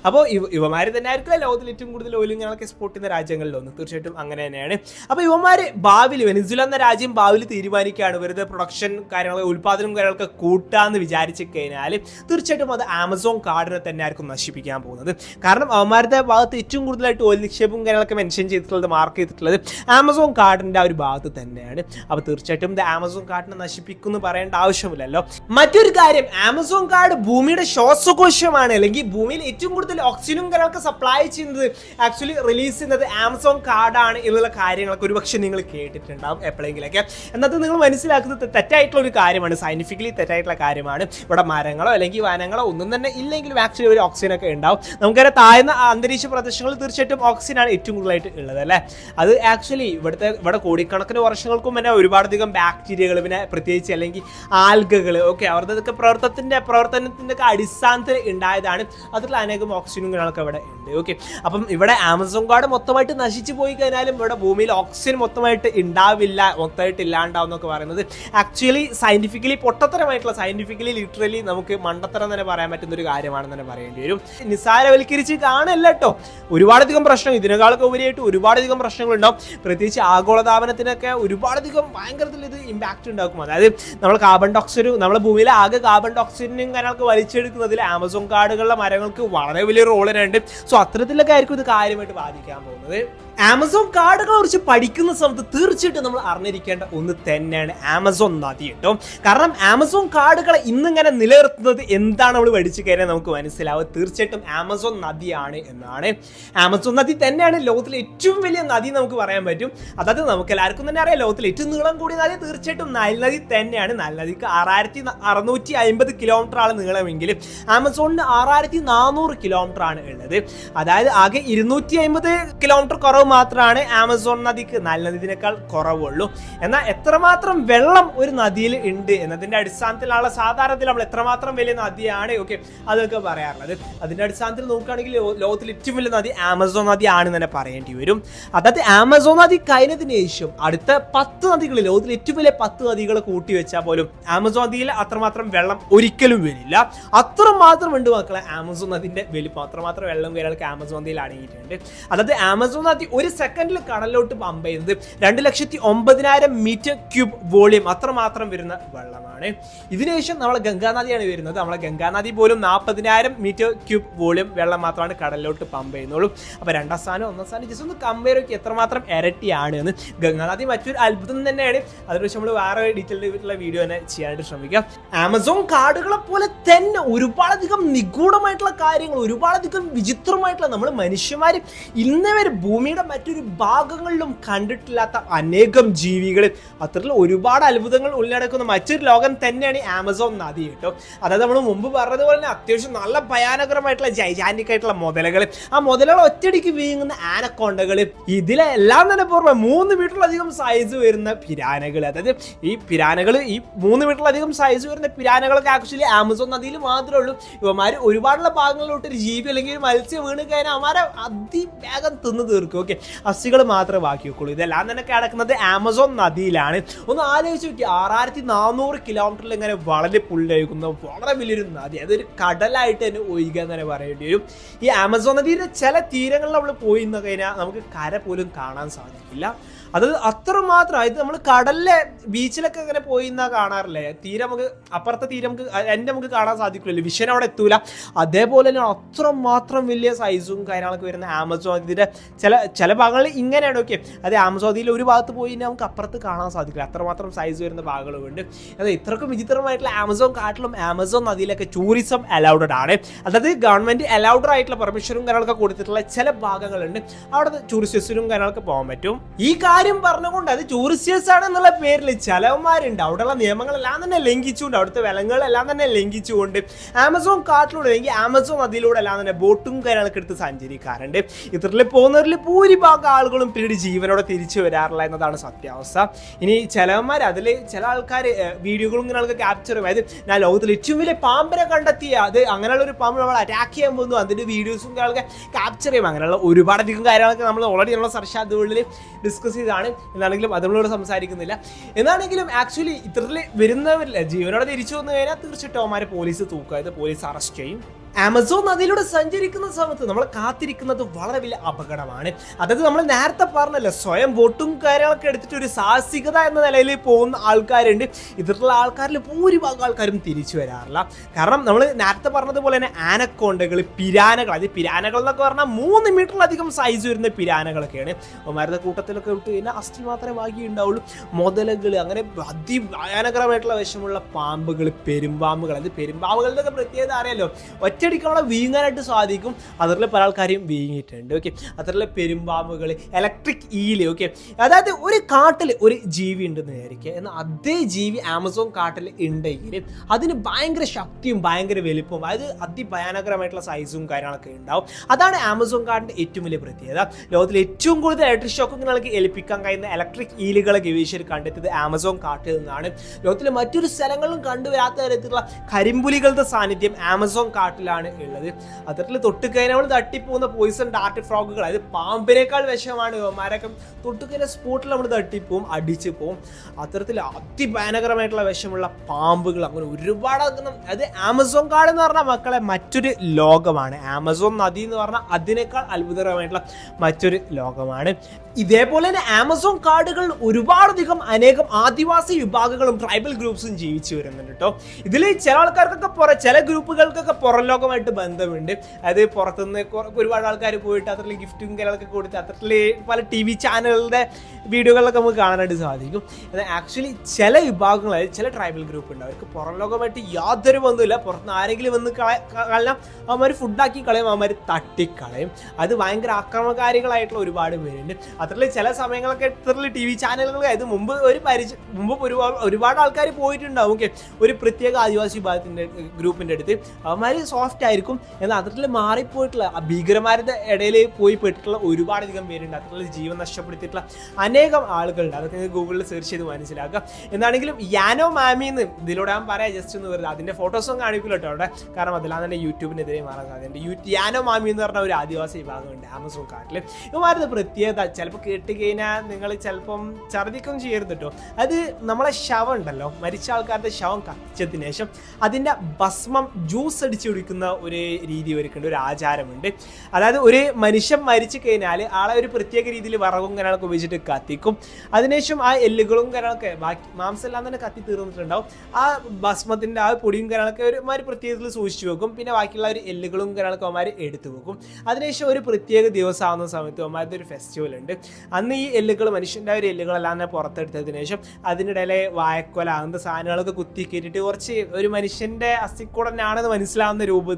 അപ്പോൾ ഇവ ഇവമാർ തന്നെ ആയിരിക്കും ലോകത്തിൽ ഏറ്റവും കൂടുതൽ ഓയിൽ ഞങ്ങളൊക്കെ എക്സ്പോർട്ട് ചെയ്യുന്ന രാജ്യങ്ങളിലൊന്ന് തീർച്ചയായിട്ടും അങ്ങനെ തന്നെയാണ്. അപ്പോൾ ഇവന്മാർ ഭാവിയിൽ വെനിൻസുല എന്ന രാജ്യം ഭാവിയിൽ തീരുമാനിക്കുകയാണ് വെറുതെ പ്രൊഡക്ഷൻ കാര്യങ്ങൾ ഉൽപ്പാദനം കാര്യങ്ങളൊക്കെ കൂട്ടാന്ന് വിചാരിച്ചു കഴിഞ്ഞാൽ തീർച്ചയായിട്ടും അത് ആമസോൺ കാർഡിനെ തന്നെ ആയിരിക്കും നശിപ്പിക്കാൻ പോകുന്നത്. കാരണം അവന്മാരുടെ ഭാഗത്ത് ഏറ്റവും കൂടുതലായിട്ട് ഓയിൽ നിക്ഷേപവും കാര്യങ്ങളൊക്കെ മെൻഷൻ ചെയ്തിട്ടുള്ളത് മാർക്ക് ചെയ്തിട്ടുള്ളത് ആമസോൺ കാർഡിന്റെ ആ ഒരു ഭാഗത്ത് തന്നെയാണ്. അപ്പോൾ തീർച്ചയായിട്ടും ഇത് ആമസോൺ കാർഡിനെ നശിപ്പിക്കുന്നു പറയേണ്ട ആവശ്യമില്ലല്ലോ. മറ്റൊരു കാര്യം ആമസോൺ കാർഡ് ഭൂമിയുടെ ശ്വാസകോശമാണ്. അല്ലെങ്കിൽ ഭൂമിയിൽ ഏറ്റവും കൂടുതൽ ഓക്സിജനും കാര്യങ്ങളൊക്കെ സപ്ലൈ ചെയ്യുന്നത് ആക്ച്വലി റിലീസ് ചെയ്യുന്നത് ആമസോൺ കാർഡാണ് എന്നുള്ള കാര്യങ്ങളൊക്കെ ഒരുപക്ഷെ നിങ്ങൾ കേട്ടിട്ടുണ്ടാവും എപ്പോഴെങ്കിലൊക്കെ. എന്നത് നിങ്ങൾ മനസ്സിലാക്കുന്നത് തെറ്റായിട്ടുള്ള ഒരു കാര്യമാണ്. സയന്റിഫിക്കലി തെറ്റായിട്ടുള്ള കാര്യമാണ്. ഇവിടെ മരങ്ങളോ അല്ലെങ്കിൽ വനങ്ങളോ ഒന്നും തന്നെ ഇല്ല ഇല്ലെങ്കിലും ആക്ച്വലി ഒരു ഓക്സിജൻ ഒക്കെ ഉണ്ടാവും. നമുക്കറിയാം താഴ്ന്ന അന്തരീക്ഷ പ്രദേശങ്ങളിൽ തീർച്ചയായിട്ടും ഓക്സിജൻ ആണ് ഏറ്റവും കൂടുതലായിട്ട് ഉള്ളത് അല്ലേ? അത് ആക്ച്വലി ഇവിടുത്തെ ഇവിടെ കോടിക്കണക്കിന് വർഷങ്ങൾക്കും പിന്നെ ഒരുപാടധികം ബാക്ടീരിയകൾ പിന്നെ പ്രത്യേകിച്ച് അല്ലെങ്കിൽ ആൽഗകൾ ഓക്കെ അവരുടെ ഇതൊക്കെ പ്രവർത്തനത്തിന്റെ പ്രവർത്തനത്തിന്റെ ഒക്കെ അടിസ്ഥാനത്തിൽ ഉണ്ടായതാണ്. അതിൽ അനേകം ഓക്സിജനും കാര്യങ്ങളൊക്കെ ഇവിടെ ഉണ്ട്. ഓക്കെ അപ്പം ഇവിടെ ആമസോൺ കാട് മൊത്തമായിട്ട് നശിച്ചു പോയി കഴിഞ്ഞാലും ഇവിടെ ഭൂമിയിൽ ഓക്സിജൻ മൊത്തമായിട്ട് ഉണ്ടാവില്ല മൊത്തമായിട്ട് ഇല്ലാണ്ടാവും എന്നൊക്കെ പറയുന്നത്. ആക്ച്വലി സയന്റിഫിക്കലി പൊട്ടത്തരമായിട്ടുള്ള സയന്റിഫിക്കലി ലിറ്ററലി നമുക്ക് മണ്ടത്തരം തന്നെ പറയാൻ പറ്റുന്ന ഒരു കാര്യമാണെന്ന് തന്നെ പറയേണ്ടി വരും. നിസ്സാരവൽക്കരിച്ച് കാണല്ല കേട്ടോ ഒരുപാടധികം പ്രശ്നം ഇതിനേക്കാളൊക്കെ ഉപരിയായിട്ട് ഒരുപാടധികം പ്രശ്നങ്ങളുണ്ടാവും. പ്രത്യേകിച്ച് ആഗോളതാപനത്തിനൊക്കെ ഒരുപാടധികം ഭയങ്കരത്തിൽ ഇത് ഇമ്പാക്റ്റ് ഉണ്ടാക്കും. അതായത് നമ്മൾ കാർബൺ ഡയോക്സൈഡ് നമ്മുടെ ഭൂമിയിലെ ആകെ കാർബൺ ഡയോക്സൈഡിനും കാര്യങ്ങളൊക്കെ വലിച്ചെടുക്കുന്നതിൽ ആമസോൺ കാടുകളിലെ മരങ്ങൾക്ക് വളരെ വലിയ റോൾ ഉണ്ട് സോ അത്തരത്തിലൊക്കെ ആയിരിക്കും ഇത് കാര്യമായിട്ട് ബാധിക്കാൻ പോകുന്നത്. ആമസോൺ കാർഡുകളെ കുറിച്ച് പഠിക്കുന്ന സമയത്ത് തീർച്ചയായിട്ടും നമ്മൾ അറിഞ്ഞിരിക്കേണ്ട ഒന്ന് തന്നെയാണ് ആമസോൺ നദി കേട്ടോ. കാരണം ആമസോൺ കാർഡുകളെ ഇന്നിങ്ങനെ നിലനിർത്തുന്നത് എന്താണ് നമ്മൾ പഠിച്ചു കഴിഞ്ഞാൽ നമുക്ക് മനസ്സിലാവും. തീർച്ചയായിട്ടും ആമസോൺ നദിയാണ് എന്നാണ്. ആമസോൺ നദി തന്നെയാണ് ലോകത്തിലെ ഏറ്റവും വലിയ നദി നമുക്ക് പറയാൻ പറ്റും. അതായത് നമുക്ക് എല്ലാവർക്കും തന്നെ അറിയാം ലോകത്തിലെ ഏറ്റവും നീളം കൂടിയ നദി തീർച്ചയായിട്ടും നൈൽ നദി തന്നെയാണ്. നൈൽ നദിക്ക് ആറായിരത്തി അറുന്നൂറ്റി അമ്പത് കിലോമീറ്റർ ആണ് നീളമെങ്കിലും ആമസോണിന് ആറായിരത്തി നാനൂറ് കിലോമീറ്റർ ആണ് ഉള്ളത്. അതായത് ആകെ ഇരുന്നൂറ്റി അമ്പത് കിലോമീറ്റർ കുറവ് മാത്രമാണ് ആമസോൺ നദിക്ക് നല്ല നദിനേക്കാൾ കുറവുള്ളൂ. എന്നാൽ എത്രമാത്രം വെള്ളം ഒരു നദിയിൽ ഉണ്ട് എന്നതിന്റെ അടിസ്ഥാനത്തിലുള്ള സാധാരണത്തിൽ നമ്മൾ എത്രമാത്രം വലിയ നദിയാണ് ഓക്കെ അതൊക്കെ പറയാറുള്ളത്. അതിന്റെ അടിസ്ഥാനത്തിൽ നോക്കുകയാണെങ്കിൽ ലോകത്തിൽ ഏറ്റവും വലിയ നദി ആമസോൺ നദി ആണെന്ന് തന്നെ പറയേണ്ടി വരും. അതായത് ആമസോൺ നദി കഴിഞ്ഞതിന് ശേഷം അടുത്ത പത്ത് നദികൾ ലോകത്തിൽ ഏറ്റവും വലിയ പത്ത് നദികൾ കൂട്ടി വെച്ചാൽ പോലും ആമസോൺ നദിയിൽ അത്രമാത്രം വെള്ളം ഒരിക്കലും വരില്ല. അത്രമാത്രം ഉണ്ട് മക്കളെ ആമസോൺ നദിന്റെ വലിപ്പം. അത്രമാത്രം വെള്ളം കാര്യങ്ങൾക്ക് ആമസോൺ നദിയിൽ അടങ്ങിയിട്ടുണ്ട്. അതായത് ആമസോൺ നദി ഒരു സെക്കൻഡിൽ കടലിലോട്ട് പമ്പ് ചെയ്യുന്നത് രണ്ട് ലക്ഷത്തി ഒമ്പതിനായിരം മീറ്റർ ക്യൂബ് വോളിയം അത്രമാത്രം വരുന്ന വെള്ളമാണ്. ഇതിനുശേഷം നമ്മളെ ഗംഗാനദിയാണ് വരുന്നത്. നമ്മളെ ഗംഗാനദി പോലും നാൽപ്പതിനായിരം മീറ്റർ ക്യൂബ് വോളിയം വെള്ളം മാത്രമാണ് കടലിലോട്ട് പമ്പ് ചെയ്യുന്നുള്ളൂ. അപ്പോൾ രണ്ടാം സ്ഥാനം ഒന്നാം സ്ഥാനം ജസ്റ്റ് ഒന്ന് കമ്പയർ നോക്കി എത്രമാത്രം ഇരട്ടിയാണ് എന്ന്. ഗംഗാനദി മറ്റൊരു അത്ഭുതം തന്നെയാണ്. അതിനുശേഷം നമ്മൾ വേറെ ഡീറ്റെയിൽ ആയിട്ടുള്ള വീഡിയോ തന്നെ ചെയ്യാനായിട്ട് ശ്രമിക്കാം. ആമസോൺ കാടുകളെ പോലെ തന്നെ ഒരുപാടധികം നിഗൂഢമായിട്ടുള്ള കാര്യങ്ങൾ ഒരുപാടധികം വിചിത്രമായിട്ടുള്ള നമ്മൾ മനുഷ്യന്മാർ ഇന്നേ വരെ ഭൂമിയുടെ മറ്റൊരു ഭാഗങ്ങളിലും കണ്ടിട്ടില്ലാത്ത അനേകം ജീവികളിൽ അത്തരത്തിൽ ഒരുപാട് അത്ഭുതങ്ങൾ ഉള്ളടക്കുന്ന മറ്റൊരു ലോകം തന്നെയാണ് ഈ ആമസോൺ നദി കേട്ടോ. അതായത് നമ്മൾ മുമ്പ് പറഞ്ഞതുപോലെ തന്നെ അത്യാവശ്യം നല്ല ഭയാനകരമായിട്ടുള്ള ജൈജാന്റിക് ആയിട്ടുള്ള മുതലകൾ ആ മുതലകൾ ഒറ്റയടിക്ക് വീങ്ങുന്ന ആനക്കോണ്ടകൾ ഇതിലെ എല്ലാം തന്നെ പുറമെ മൂന്ന് മീറ്ററിലധികം സൈസ് വരുന്ന പിരാനകൾ അതായത് ഈ പിരാനകൾ ഈ മൂന്ന് മീറ്ററിലധികം സൈസ് വരുന്ന പിരാനകളൊക്കെ ആക്ച്വലി ആമസോൺ നദിയിൽ മാത്രമേ ഉള്ളൂ. ഇവന്മാർ ഒരുപാടുള്ള ഭാഗങ്ങളിലോട്ട് ഒരു ജീവി അല്ലെങ്കിൽ ഒരു മത്സ്യം വീണ് കഴിഞ്ഞാൽ അവന്മാരെ അതിവേഗം തിന്ന് തീർക്കും. ഓക്കെ അസ്ഥികൾ മാത്രമേ ബാക്കി വെക്കുള്ളൂ. ഇതെല്ലാം തന്നെ കിടക്കുന്നത് ആമസോൺ നദിയിലാണ്. ഒന്ന് ആലോചിച്ച് നോക്കി ആറായിരത്തി നാനൂറ് കിലോമീറ്ററിൽ ഇങ്ങനെ വളരെ പുല്ലൊഴുകുന്ന വളരെ വലിയൊരു നദി. അതൊരു കടലായിട്ട് തന്നെ ഒഴുകുക എന്ന് തന്നെ പറയേണ്ടി വരും. ഈ ആമസോൺ നദിയുടെ ചില തീരങ്ങളിൽ നമ്മൾ പോയി എന്ന് കഴിഞ്ഞാൽ നമുക്ക് കര പോലും കാണാൻ സാധിക്കില്ല. അത് അത്രമാത്രം ഇത് നമ്മൾ കടലിലെ ബീച്ചിലൊക്കെ ഇങ്ങനെ പോയി എന്നാ കാണാറില്ലേ? തീരെ നമുക്ക് അപ്പുറത്തെ തീരെ നമുക്ക് എന്റെ നമുക്ക് കാണാൻ സാധിക്കില്ലല്ലോ. വിഷൻ അവിടെ എത്തൂല. അതേപോലെ തന്നെ അത്രമാത്രം വലിയ സൈസും കാര്യങ്ങളൊക്കെ വരുന്ന ആമസോൺ ഇതിന്റെ ചില ചില ഭാഗങ്ങളിൽ ഇങ്ങനെയാണ് ഓക്കെ അത് ആമസോണിൽ ഒരു ഭാഗത്ത് പോയി കഴിഞ്ഞാൽ നമുക്ക് അപ്പുറത്ത് കാണാൻ സാധിക്കില്ല. അത്രമാത്രം സൈസ് വരുന്ന ഭാഗങ്ങളുമുണ്ട് അത് ഇത്രക്കും വിചിത്രമായിട്ടുള്ള ആമസോൺ കാട്ടിലും ആമസോൺ നദിയിലൊക്കെ ടൂറിസം അലൗഡഡ് ആണ്. അതായത് ഗവൺമെന്റ് അലൗഡഡ് ആയിട്ടുള്ള പെർമിഷനും കാര്യങ്ങളൊക്കെ കൊടുത്തിട്ടുള്ള ചില ഭാഗങ്ങളുണ്ട്. അവിടെ ടൂറിസ്റ്റസിനും കാര്യങ്ങളൊക്കെ പോകാൻ പറ്റും. ഈ കാര്യം പറഞ്ഞുകൊണ്ട് അത് ടൂറിസ്റ്റേഴ്സ് ആണ് എന്നുള്ള പേരിൽ ചിലവന്മാരുണ്ട്. അവിടെയുള്ള നിയമങ്ങളെല്ലാം തന്നെ ലംഘിച്ചുകൊണ്ട് അവിടുത്തെ വിലങ്ങളെല്ലാം തന്നെ ലംഘിച്ചുകൊണ്ട് ആമസോൺ കാട്ടിലൂടെ അല്ലെങ്കിൽ ആമസോൺ അതിലൂടെ എല്ലാം തന്നെ ബോട്ടും കാര്യങ്ങളൊക്കെ എടുത്ത് സഞ്ചരിക്കാറുണ്ട്. ഇത്തരത്തിൽ പോകുന്നവരിൽ ഭൂരിഭാഗം ആളുകളും പിന്നീട് ജീവനോടെ തിരിച്ചു വരാറില്ല എന്നതാണ് സത്യാവസ്ഥ. ഇനി ചിലവന്മാർ അതിൽ ചില ആൾക്കാർ വീഡിയോകളും ഇങ്ങനെ ക്യാപ്ചർ ചെയ്യും. അതായത് ഞാൻ ലോകത്തിൽ ഏറ്റവും വലിയ പാമ്പിനെ കണ്ടെത്തിയ അത് അങ്ങനെയുള്ള ഒരു പാമ്പ് നമ്മൾ അറ്റാക്ക് ചെയ്യാൻ പോകുന്നു. അതിന്റെ വീഡിയോസും കാര്യങ്ങളൊക്കെ ക്യാപ്ചർ ചെയ്യും. അങ്ങനെയുള്ള ഒരുപാടധികം കാര്യങ്ങളൊക്കെ നമ്മൾ ഓൾറെഡി ഉള്ള സർഷാദുകളിൽ ഡിസ്കസ് ചെയ്താണ് എന്നാണെങ്കിലും അതിനോട് സംസാരിക്കുന്നില്ല. എന്നാണെങ്കിലും ആക്ച്വലി ഇത്തരത്തിൽ വരുന്നവരില്ല ജീവനോടെ തിരിച്ചു വന്നു കഴിഞ്ഞാൽ തീർച്ചയായിട്ടും അവന്മാരെ പോലീസ് തൂക്കുക. പോലീസ് അറസ്റ്റ് ചെയ്യും. ആമസോൺ നദിയിലൂടെ സഞ്ചരിക്കുന്ന സമയത്ത് നമ്മൾ കാത്തിരിക്കുന്നത് വളരെ വലിയ അപകടമാണ്. അതായത് നമ്മൾ നേരത്തെ പറഞ്ഞല്ലോ സ്വയം വോട്ടും കാര്യങ്ങളൊക്കെ എടുത്തിട്ട് ഒരു സാഹസികത എന്ന നിലയിൽ പോകുന്ന ആൾക്കാരുണ്ട്. ഇതിലുള്ള ആൾക്കാരിൽ ഭൂരിഭാഗം ആൾക്കാരും തിരിച്ചു വരാറില്ല. കാരണം നമ്മൾ നേരത്തെ പറഞ്ഞതുപോലെ തന്നെ ആനക്കോണ്ടകൾ പിരാനകൾ. അത് പിരാനകൾ എന്നൊക്കെ പറഞ്ഞാൽ മൂന്ന് മീറ്ററിലധികം സൈസ് വരുന്ന പിരാനകളൊക്കെയാണ്. ഒമാരുടെ കൂട്ടത്തിലൊക്കെ വിട്ട് കഴിഞ്ഞാൽ അസ്ഥി മാത്രമേ ബാക്കി ഉണ്ടാവുള്ളൂ. മുതലകൾ അങ്ങനെ അതിഭയാനകരമായിട്ടുള്ള വിഷമുള്ള പാമ്പുകൾ പെരുമ്പാമ്പുകൾ. അത് പെരുമ്പാമ്പുകളുടെ പ്രത്യേകത അറിയാലോ ഒറ്റ ഒറ്റയടിക്ക് നമ്മളെ വീങ്ങാനായിട്ട് സാധിക്കും. അതിൽ പല ആൾക്കാരെയും വീങ്ങിയിട്ടുണ്ട്. ഓക്കെ അതിലെ പെരുമ്പാമ്പുകൾ ഇലക്ട്രിക് ഈൽ ഓക്കെ അതായത് ഒരു കാട്ടിൽ ഒരു ജീവി ഉണ്ടെന്ന് വിചാരിക്കുക. എന്നാൽ അതേ ജീവി ആമസോൺ കാട്ടിൽ ഉണ്ടെങ്കിൽ അതിന് ഭയങ്കര ശക്തിയും ഭയങ്കര വലിപ്പവും അതായത് അതിഭയാനകരമായിട്ടുള്ള സൈസും കാര്യങ്ങളൊക്കെ ഉണ്ടാവും. അതാണ് ആമസോൺ കാട്ടിന്റെ ഏറ്റവും വലിയ പ്രത്യേകത. ലോകത്തിൽ ഏറ്റവും കൂടുതൽ ഇലക്ട്രിക് ഷോക്കുകളൊക്കെ ഏൽപ്പിക്കാൻ കഴിയുന്ന ഇലക്ട്രിക് ഈലുകളെ ഗവേഷകർ കണ്ടെത്തിയത് ആമസോൺ കാട്ടിൽ നിന്നാണ്. ലോകത്തിലെ മറ്റൊരു സ്ഥലങ്ങളിലും കണ്ടുവരാത്ത തരത്തിലുള്ള കരിമ്പുലികളുടെ സാന്നിധ്യം ആമസോൺ കാട്ടിലാണ്. ഉള്ളത്. അത്തരത്തിൽ തൊട്ട് കഴിഞ്ഞാൽ നമ്മൾ തട്ടിപ്പോകുന്ന പോയിസൺ ഡാർട്ട് ഫ്രോഗുകൾ അതായത് പാമ്പിനേക്കാൾ വിഷമാണ് ഇവന്മാരൊക്കെ. തൊട്ട് കഴിഞ്ഞ സ്പോട്ടിൽ നമ്മൾ തട്ടിപ്പോവും അടിച്ചു പോവും. അത്തരത്തിൽ അതിഭയാനകരമായിട്ടുള്ള വിഷമുള്ള പാമ്പുകൾ അങ്ങനെ ഒരുപാട് അത് ആമസോൺ കാട് എന്ന് പറഞ്ഞാൽ മക്കളെ മറ്റൊരു ലോകമാണ്. ആമസോൺ നദി എന്ന് പറഞ്ഞാൽ അതിനേക്കാൾ അത്ഭുതകരമായിട്ടുള്ള മറ്റൊരു ലോകമാണ്. ഇതേപോലെ തന്നെ ആമസോൺ കാടുകൾ ഒരുപാടധികം അനേകം ആദിവാസി വിഭാഗങ്ങളും ട്രൈബൽ ഗ്രൂപ്പ്സും ജീവിച്ചു വരുന്നുണ്ട് കേട്ടോ. ഇതിൽ ചില ആൾക്കാർക്കൊക്കെ പുറ ചില ഗ്രൂപ്പുകൾക്കൊക്കെ പുറം ലോകമായിട്ട് ബന്ധമുണ്ട്. അതായത് പുറത്തുനിന്ന് ഒരുപാട് ആൾക്കാർ പോയിട്ട് അത്രയും ഗിഫ്റ്റും കാര്യങ്ങളൊക്കെ കൊടുത്ത് അത്രത്തിൽ പല ടി വി ചാനലുകളുടെ വീഡിയോകളിലൊക്കെ നമുക്ക് കാണാനായിട്ട് സാധിക്കും. എന്നാൽ ആക്ച്വലി ചില വിഭാഗങ്ങളായി ചില ട്രൈബൽ ഗ്രൂപ്പ് ഉണ്ട്. അവർക്ക് പുറം ലോകമായിട്ട് യാതൊരു ബന്ധമില്ല പുറത്തുനിന്ന് ആരെങ്കിലും വന്ന് കള- ക- കളഞ്ഞാൽ അവന്മാർ ഫുഡാക്കി കളയും അവന്മാർ തട്ടിക്കളയും. അത് ഭയങ്കര ആക്രമകാരികളായിട്ടുള്ള ഒരുപാട് പേരുണ്ട്. അത്രയിൽ ചില സമയങ്ങളൊക്കെ ഇത്രയും ടി വി ചാനലുകൾ അത് മുമ്പ് ഒരു പരിചയ മുമ്പ് ഒരുപാട് ഒരുപാട് ആൾക്കാർ പോയിട്ടുണ്ടാവും. ഓക്കെ. ഒരു പ്രത്യേക ആദിവാസി വിഭാഗത്തിന്റെ ഗ്രൂപ്പിന്റെ അടുത്ത്. അവന്മാർ സോഫ്റ്റ് ആയിരിക്കും. എന്നാൽ അത്തരത്തിൽ മാറിപ്പോയിട്ടുള്ള ഭീകരമാരുടെ ഇടയിൽ പോയി പെട്ടിട്ടുള്ള ഒരുപാടധികം പേരുണ്ട്. അത്തരത്തിൽ ജീവൻ നഷ്ടപ്പെടുത്തിയിട്ടുള്ള അനേകം ആളുകളുണ്ട്. അതൊക്കെ ഗൂഗിളിൽ സെർച്ച് ചെയ്ത് മനസ്സിലാക്കുക. എന്നാണെങ്കിലും യാനോ മാമി എന്ന് ഇതിലൂടെ ഞാൻ പറയാം ജസ്റ്റ് എന്ന് വെറുതെ അതിന്റെ ഫോട്ടോസും കാണിക്കില്ല കേട്ടോ അവിടെ. കാരണം അതിലാണ് തന്നെ യൂട്യൂബിനെതിരെ മാറാൻ സാധ്യതയുണ്ട് യൂ യാനോ മാമി എന്ന് പറഞ്ഞ ഒരു ആദിവാസി വിഭാഗമുണ്ട് ആമസോൺ കാട്ടിൽ ഇവരുടെ പ്രത്യേകത ചിലപ്പോൾ കേട്ട് കഴിഞ്ഞാൽ നിങ്ങൾ ചിലപ്പം ഛർദിക്കും ചെയ്യരുത് കേട്ടോ അത് നമ്മളെ ശവം ഉണ്ടല്ലോ. മരിച്ച ആൾക്കാരുടെ ശവം കത്തിച്ചതിന് ശേഷം അതിന്റെ ഭസ്മം ജ്യൂസ് അടിച്ചു കുടിക്കുന്ന ഒരു രീതി ഒരുക്കുന്ന ഒരു ആചാരമുണ്ട്. അതായത് ഒരു മനുഷ്യൻ മരിച്ചു കഴിഞ്ഞാൽ ആളെ ഒരു പ്രത്യേക രീതിയിൽ വറവും കാര്യങ്ങളൊക്കെ ഉപയോഗിച്ചിട്ട് കത്തിക്കും. അതിനുശേഷം ആ എല്ലുകളും കാര്യങ്ങളൊക്കെ ബാക്കി മാംസം എല്ലാം തന്നെ കത്തി തീർന്നിട്ടുണ്ടാവും. ആ ഭസ്മത്തിന്റെ ആ പൊടിയും കാര്യങ്ങളൊക്കെ ഒരു മാതിരി പ്രത്യേകത്തിൽ സൂക്ഷിച്ചു വെക്കും. പിന്നെ ബാക്കിയുള്ള ഒരു എല്ലുകളും കാര്യങ്ങളൊക്കെ അവന്മാർ എടുത്തു വെക്കും. അതിനുശേഷം ഒരു പ്രത്യേക ദിവസം ആവുന്ന സമയത്ത് അവന്മാരുടെ ഒരു ഫെസ്റ്റിവൽ ഉണ്ട്. അന്ന് ഈ എല്ലുകൾ മനുഷ്യന്റെ ഒരു എല്ലുകളെല്ലാം തന്നെ പുറത്തെടുത്തതിന് ശേഷം അതിനിടയിലെ വായക്കൊല അങ്ങനത്തെ സാധനങ്ങളൊക്കെ കുത്തി കയറ്റിയിട്ട് കുറച്ച് ഒരു മനുഷ്യന്റെ അസ്ഥിക്കൂടനാണെന്ന് മനസ്സിലാവുന്ന രൂപത്തിൽ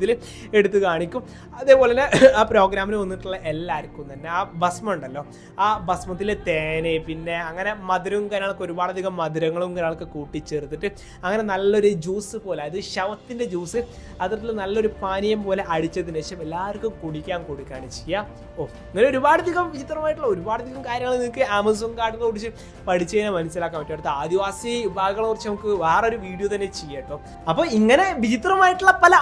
എടുത്ത് കാണിക്കും. അതേപോലെ തന്നെ ആ പ്രോഗ്രാമിന് വന്നിട്ടുള്ള എല്ലാവർക്കും തന്നെ ആ ഭസ്മം ഉണ്ടല്ലോ. ആ ഭസ്മത്തിലെ തേനെ പിന്നെ അങ്ങനെ മധുരവും കാര്യങ്ങളൊക്കെ ഒരുപാടധികം മധുരങ്ങളും കാര്യങ്ങളൊക്കെ കൂട്ടിച്ചേർത്തിട്ട് അങ്ങനെ നല്ലൊരു ജ്യൂസ് പോലെ അത് ശവത്തിന്റെ ജ്യൂസ് അതിൽ നല്ലൊരു പാനീയം പോലെ അടിച്ചതിന് ശേഷം എല്ലാവർക്കും കുടിക്കാൻ കൊടുക്കുകയാണ് ചെയ്യുക ഓ അങ്ങനെ ഒരുപാടധികം വിചിത്രമായിട്ടുള്ള ഒരുപാടധികം കാര്യങ്ങൾ നിങ്ങൾക്ക് ആമസോൺ കാർഡിനെ കുറിച്ച് പഠിച്ചു കഴിഞ്ഞാൽ മനസ്സിലാക്കാൻ പറ്റും. അടുത്ത ആദിവാസി വിഭാഗങ്ങളെ കുറിച്ച് നമുക്ക് വേറൊരു വീഡിയോ തന്നെ ചെയ്യാം കേട്ടോ. അപ്പോൾ ഇങ്ങനെ വിചിത്രമായിട്ടുള്ള പല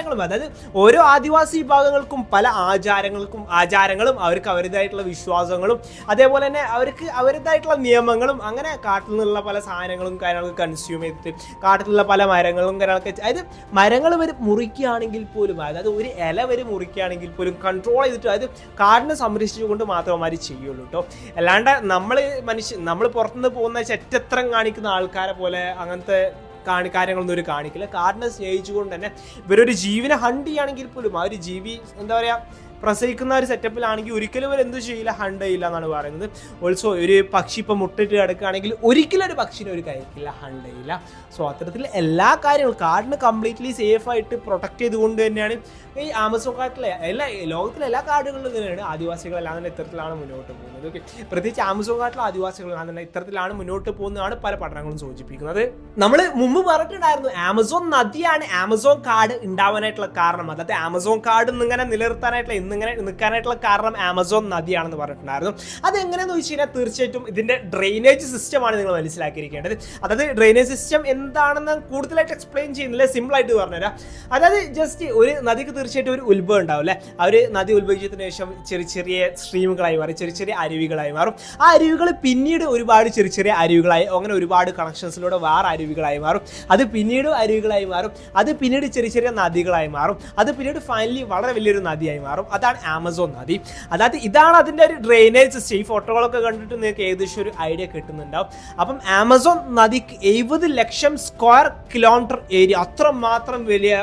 ആചാരങ്ങളും അതായത് ഓരോ ആദിവാസി വിഭാഗങ്ങൾക്കും പല ആചാരങ്ങൾക്കും ആചാരങ്ങളും അവർക്ക് അവരുടേതായിട്ടുള്ള വിശ്വാസങ്ങളും അതേപോലെ തന്നെ അവർക്ക് അവരുടേതായിട്ടുള്ള നിയമങ്ങളും അങ്ങനെ കാട്ടിൽ നിന്നുള്ള പല സാധനങ്ങളും കാര്യങ്ങളൊക്കെ കൺസ്യൂം ചെയ്തിട്ട് കാട്ടിലുള്ള പല മരങ്ങളും കാര്യങ്ങളൊക്കെ അതായത് മരങ്ങൾ വരെ മുറിക്കുകയാണെങ്കിൽ പോലും അതായത് ഒരു ഇല വരെ മുറിക്കുകയാണെങ്കിൽ പോലും കൺട്രോൾ ചെയ്തിട്ട് അതായത് കാടിനെ സംരക്ഷിച്ചുകൊണ്ട് മാത്രം അവർ ചെയ്യുള്ളൂ കേട്ടോ അല്ലാണ്ട് നമ്മൾ മനുഷ്യ നമ്മൾ പുറത്തുനിന്ന് പോകുന്ന ചെറ്റത്രം കാണിക്കുന്ന ആൾക്കാരെ പോലെ അങ്ങനത്തെ കാണി കാര്യങ്ങളൊന്നും ഒരു കാണിക്കില്ല. കാടിനെ സ്നേഹിച്ചുകൊണ്ട് തന്നെ ഇവരൊരു ജീവിനെ ഹണ്ട് ചെയ്യുകയാണെങ്കിൽ പോലും ആ ഒരു ജീവി എന്താ പറയുക പ്രസവിക്കുന്ന ഒരു സെറ്റപ്പിലാണെങ്കിൽ ഒരിക്കലും ഇവർ എന്ത് ചെയ്യില്ല ഹണ്ട് ചെയ്യില്ല എന്നാണ് പറയുന്നത്. ഓൾസോ ഒരു പക്ഷി ഇപ്പം മുട്ടിട്ട് കിടക്കുകയാണെങ്കിൽ ഒരിക്കലും ഒരു പക്ഷിനെ ഒരു കഴിക്കില്ല ഹണ്ട് ചെയ്യില്ല. സോ അത്തരത്തിൽ എല്ലാ കാര്യങ്ങളും കാടിന് കംപ്ലീറ്റ്ലി സേഫ് ആയിട്ട് പ്രൊട്ടക്ട് ചെയ്തുകൊണ്ട് തന്നെയാണ് ഈ ആമസോൺ കാട്ടിലെ എല്ലാ ലോകത്തിലെ എല്ലാ കാടുകളിലും ഇങ്ങനെയാണ് ആദിവാസികളെല്ലാം തന്നെ ഇത്തരത്തിലാണ് മുന്നോട്ട് പോകുന്നത്. ഓക്കെ പ്രത്യേകിച്ച് ആമസോൺ കാട്ടിലെ ആദിവാസികളെല്ലാം തന്നെ ഇത്തരത്തിലാണ് മുന്നോട്ട് പോകുന്നതാണ് പല പഠനങ്ങളും സൂചിപ്പിക്കുന്നത്. നമ്മൾ മുമ്പ് പറഞ്ഞിട്ടുണ്ടായിരുന്നു ആമസോൺ നദിയാണ് ആമസോൺ കാട് ഉണ്ടാവാനായിട്ടുള്ള കാരണം. അതായത് ആമസോൺ കാട് ഇന്നിങ്ങനെ നിലനിർത്താനായിട്ടുള്ള ഇന്നിങ്ങനെ നിൽക്കാനായിട്ടുള്ള കാരണം ആമസോൺ നദിയാണെന്ന് പറഞ്ഞിട്ടുണ്ടായിരുന്നു. അതെങ്ങനെയെന്ന് വെച്ച് കഴിഞ്ഞാൽ തീർച്ചയായിട്ടും ഇതിന്റെ ഡ്രെയിനേജ് സിസ്റ്റമാണ് നിങ്ങൾ മനസ്സിലാക്കിയിരിക്കേണ്ടത്. അതായത് ഡ്രെയിനേജ് സിസ്റ്റം എന്താണെന്ന് കൂടുതലായിട്ട് എക്സ്പ്ലെയിൻ ചെയ്യുന്നില്ല സിമ്പിളായിട്ട് പറഞ്ഞുതരാം. അതായത് ജസ്റ്റ് ഒരു നദിക്ക് തീർച്ചയായിട്ടും ഒരു ഉത്ഭവം ഉണ്ടാവും അല്ലേ? ആ ഒരു നദി ഉത്ഭവിച്ചതിന് ശേഷം ചെറിയ ചെറിയ സ്ട്രീമുകളായി മാറും ചെറിയ ചെറിയ അരുവികളായി മാറും. ആ അരുവികൾ പിന്നീട് ഒരുപാട് ചെറിയ ചെറിയ അരുവികളായി അങ്ങനെ ഒരുപാട് കണക്ഷൻസിലൂടെ വേറെ അരുവികളായി മാറും. അത് പിന്നീട് അരുവികളായി മാറും. അത് പിന്നീട് ചെറിയ ചെറിയ നദികളായി മാറും. അത് പിന്നീട് ഫൈനലി വളരെ വലിയൊരു നദിയായി മാറും. അതാണ് ആമസോൺ നദി. അതായത് ഇതാണ് അതിന്റെ ഒരു ഡ്രെയിനേജ് സിസ്റ്റം ഈ ഫോട്ടോകളൊക്കെ കണ്ടിട്ട് നിങ്ങൾക്ക് ഏകദേശം ഒരു ഐഡിയ കിട്ടുന്നുണ്ടാവും. അപ്പം ആമസോൺ നദിക്ക് എഴുപത് ലക്ഷം സ്ക്വയർ കിലോമീറ്റർ ഏരിയ അത്രമാത്രം വലിയ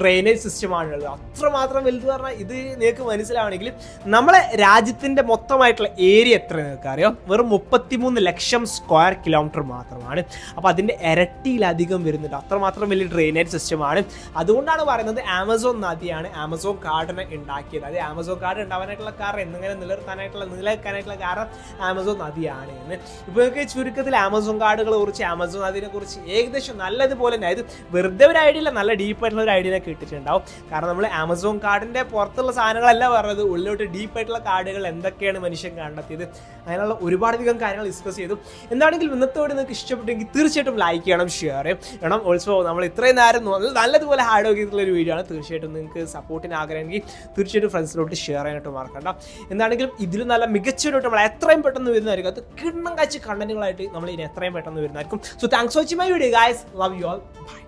ഡ്രെയിനേജ് സിസ്റ്റമാണുള്ളത് അത്രമാത്രം വലുത് പറഞ്ഞാൽ ഇത് നിങ്ങൾക്ക് മനസ്സിലാവണമെങ്കിൽ നമ്മളെ രാജ്യത്തിന്റെ മൊത്തമായിട്ടുള്ള ഏരിയ എത്ര നിങ്ങൾക്ക് അറിയാം വെറും മുപ്പത്തിമൂന്ന് ലക്ഷം സ്ക്വയർ കിലോമീറ്റർ മാത്രമാണ്. അപ്പോൾ അതിന്റെ ഇരട്ടിയിലധികം വരുന്നുണ്ട്. അത്രമാത്രം വലിയ ഡ്രെയിനേജ് സിസ്റ്റമാണ് അതുകൊണ്ടാണ് പറയുന്നത് ആമസോൺ നദിയാണ് ആമസോൺ കാർഡിനെ ഉണ്ടാക്കിയത്. അത് ആമസോൺ കാർഡ് ഉണ്ടാവാനായിട്ടുള്ള കാരണം എന്നിങ്ങനെ നിലനിർത്താനായിട്ടുള്ള നിലനിൽക്കാനായിട്ടുള്ള കാരണം ആമസോൺ നദിയാണ് എന്ന്. ഇപ്പോൾ നിങ്ങൾക്ക് ചുരുക്കത്തിൽ ആമസോൺ കാർഡുകളെ കുറിച്ച് ആമസോൺ നദിനെ കുറിച്ച് ഏകദേശം നല്ലതുപോലെ തന്നെ അതായത് വെറുതെ ഒരു ഐഡിയ നല്ല ഡീപ്പായിട്ടുള്ള ഒരു ഐഡിയ കിട്ടിയിട്ടുണ്ടാവും കാരണം നമ്മൾ ആമസോൺ കാർഡിന്റെ പുറത്തുള്ള സാധനങ്ങളല്ല പറഞ്ഞത്. ഉള്ളിലോട്ട് ഡീപ്പായിട്ടുള്ള കാർഡുകൾ എന്തൊക്കെയാണ് മനുഷ്യൻ കണ്ടെത്തിയത്? അങ്ങനെയുള്ള ഒരുപാടധികം കാര്യങ്ങൾ ഡിസ്കസ് ചെയ്തു. എന്താണെങ്കിലും ഇന്നത്തോടെ നിങ്ങൾക്ക് ഇഷ്ടപ്പെട്ടെങ്കിൽ തീർച്ചയായിട്ടും ലൈക്ക് ചെയ്യണം ഷെയർ ചെയ്യണം. കാരണം ഓൾസോ നമ്മൾ ഇത്രയും നേരം നല്ല- നല്ലതുപോലെ ഹാർഡ് വർക്ക് ചെയ്തിട്ടുള്ള ഒരു വീഡിയോ ആണ്. തീർച്ചയായിട്ടും നിങ്ങൾക്ക് സപ്പോർട്ടിന് ആഗ്രഹമെങ്കിൽ തീർച്ചയായിട്ടും ഫ്രണ്ട്സിലോട്ട് ഷെയർ ചെയ്യാനായിട്ട് മറക്കണ്ട. എന്താണെങ്കിലും ഇതിലും നല്ല മികച്ചൊരു നമ്മൾ എത്രയും പെട്ടെന്ന് വരുന്നതായിരിക്കും. അത് കിണ്ണം കാച്ച് കണ്ടന്റുകളായിട്ട് നമ്മൾ ഇനി എത്രയും പെട്ടെന്ന് വരുന്നതായിരിക്കും. So thanks for watching my video guys love you all bye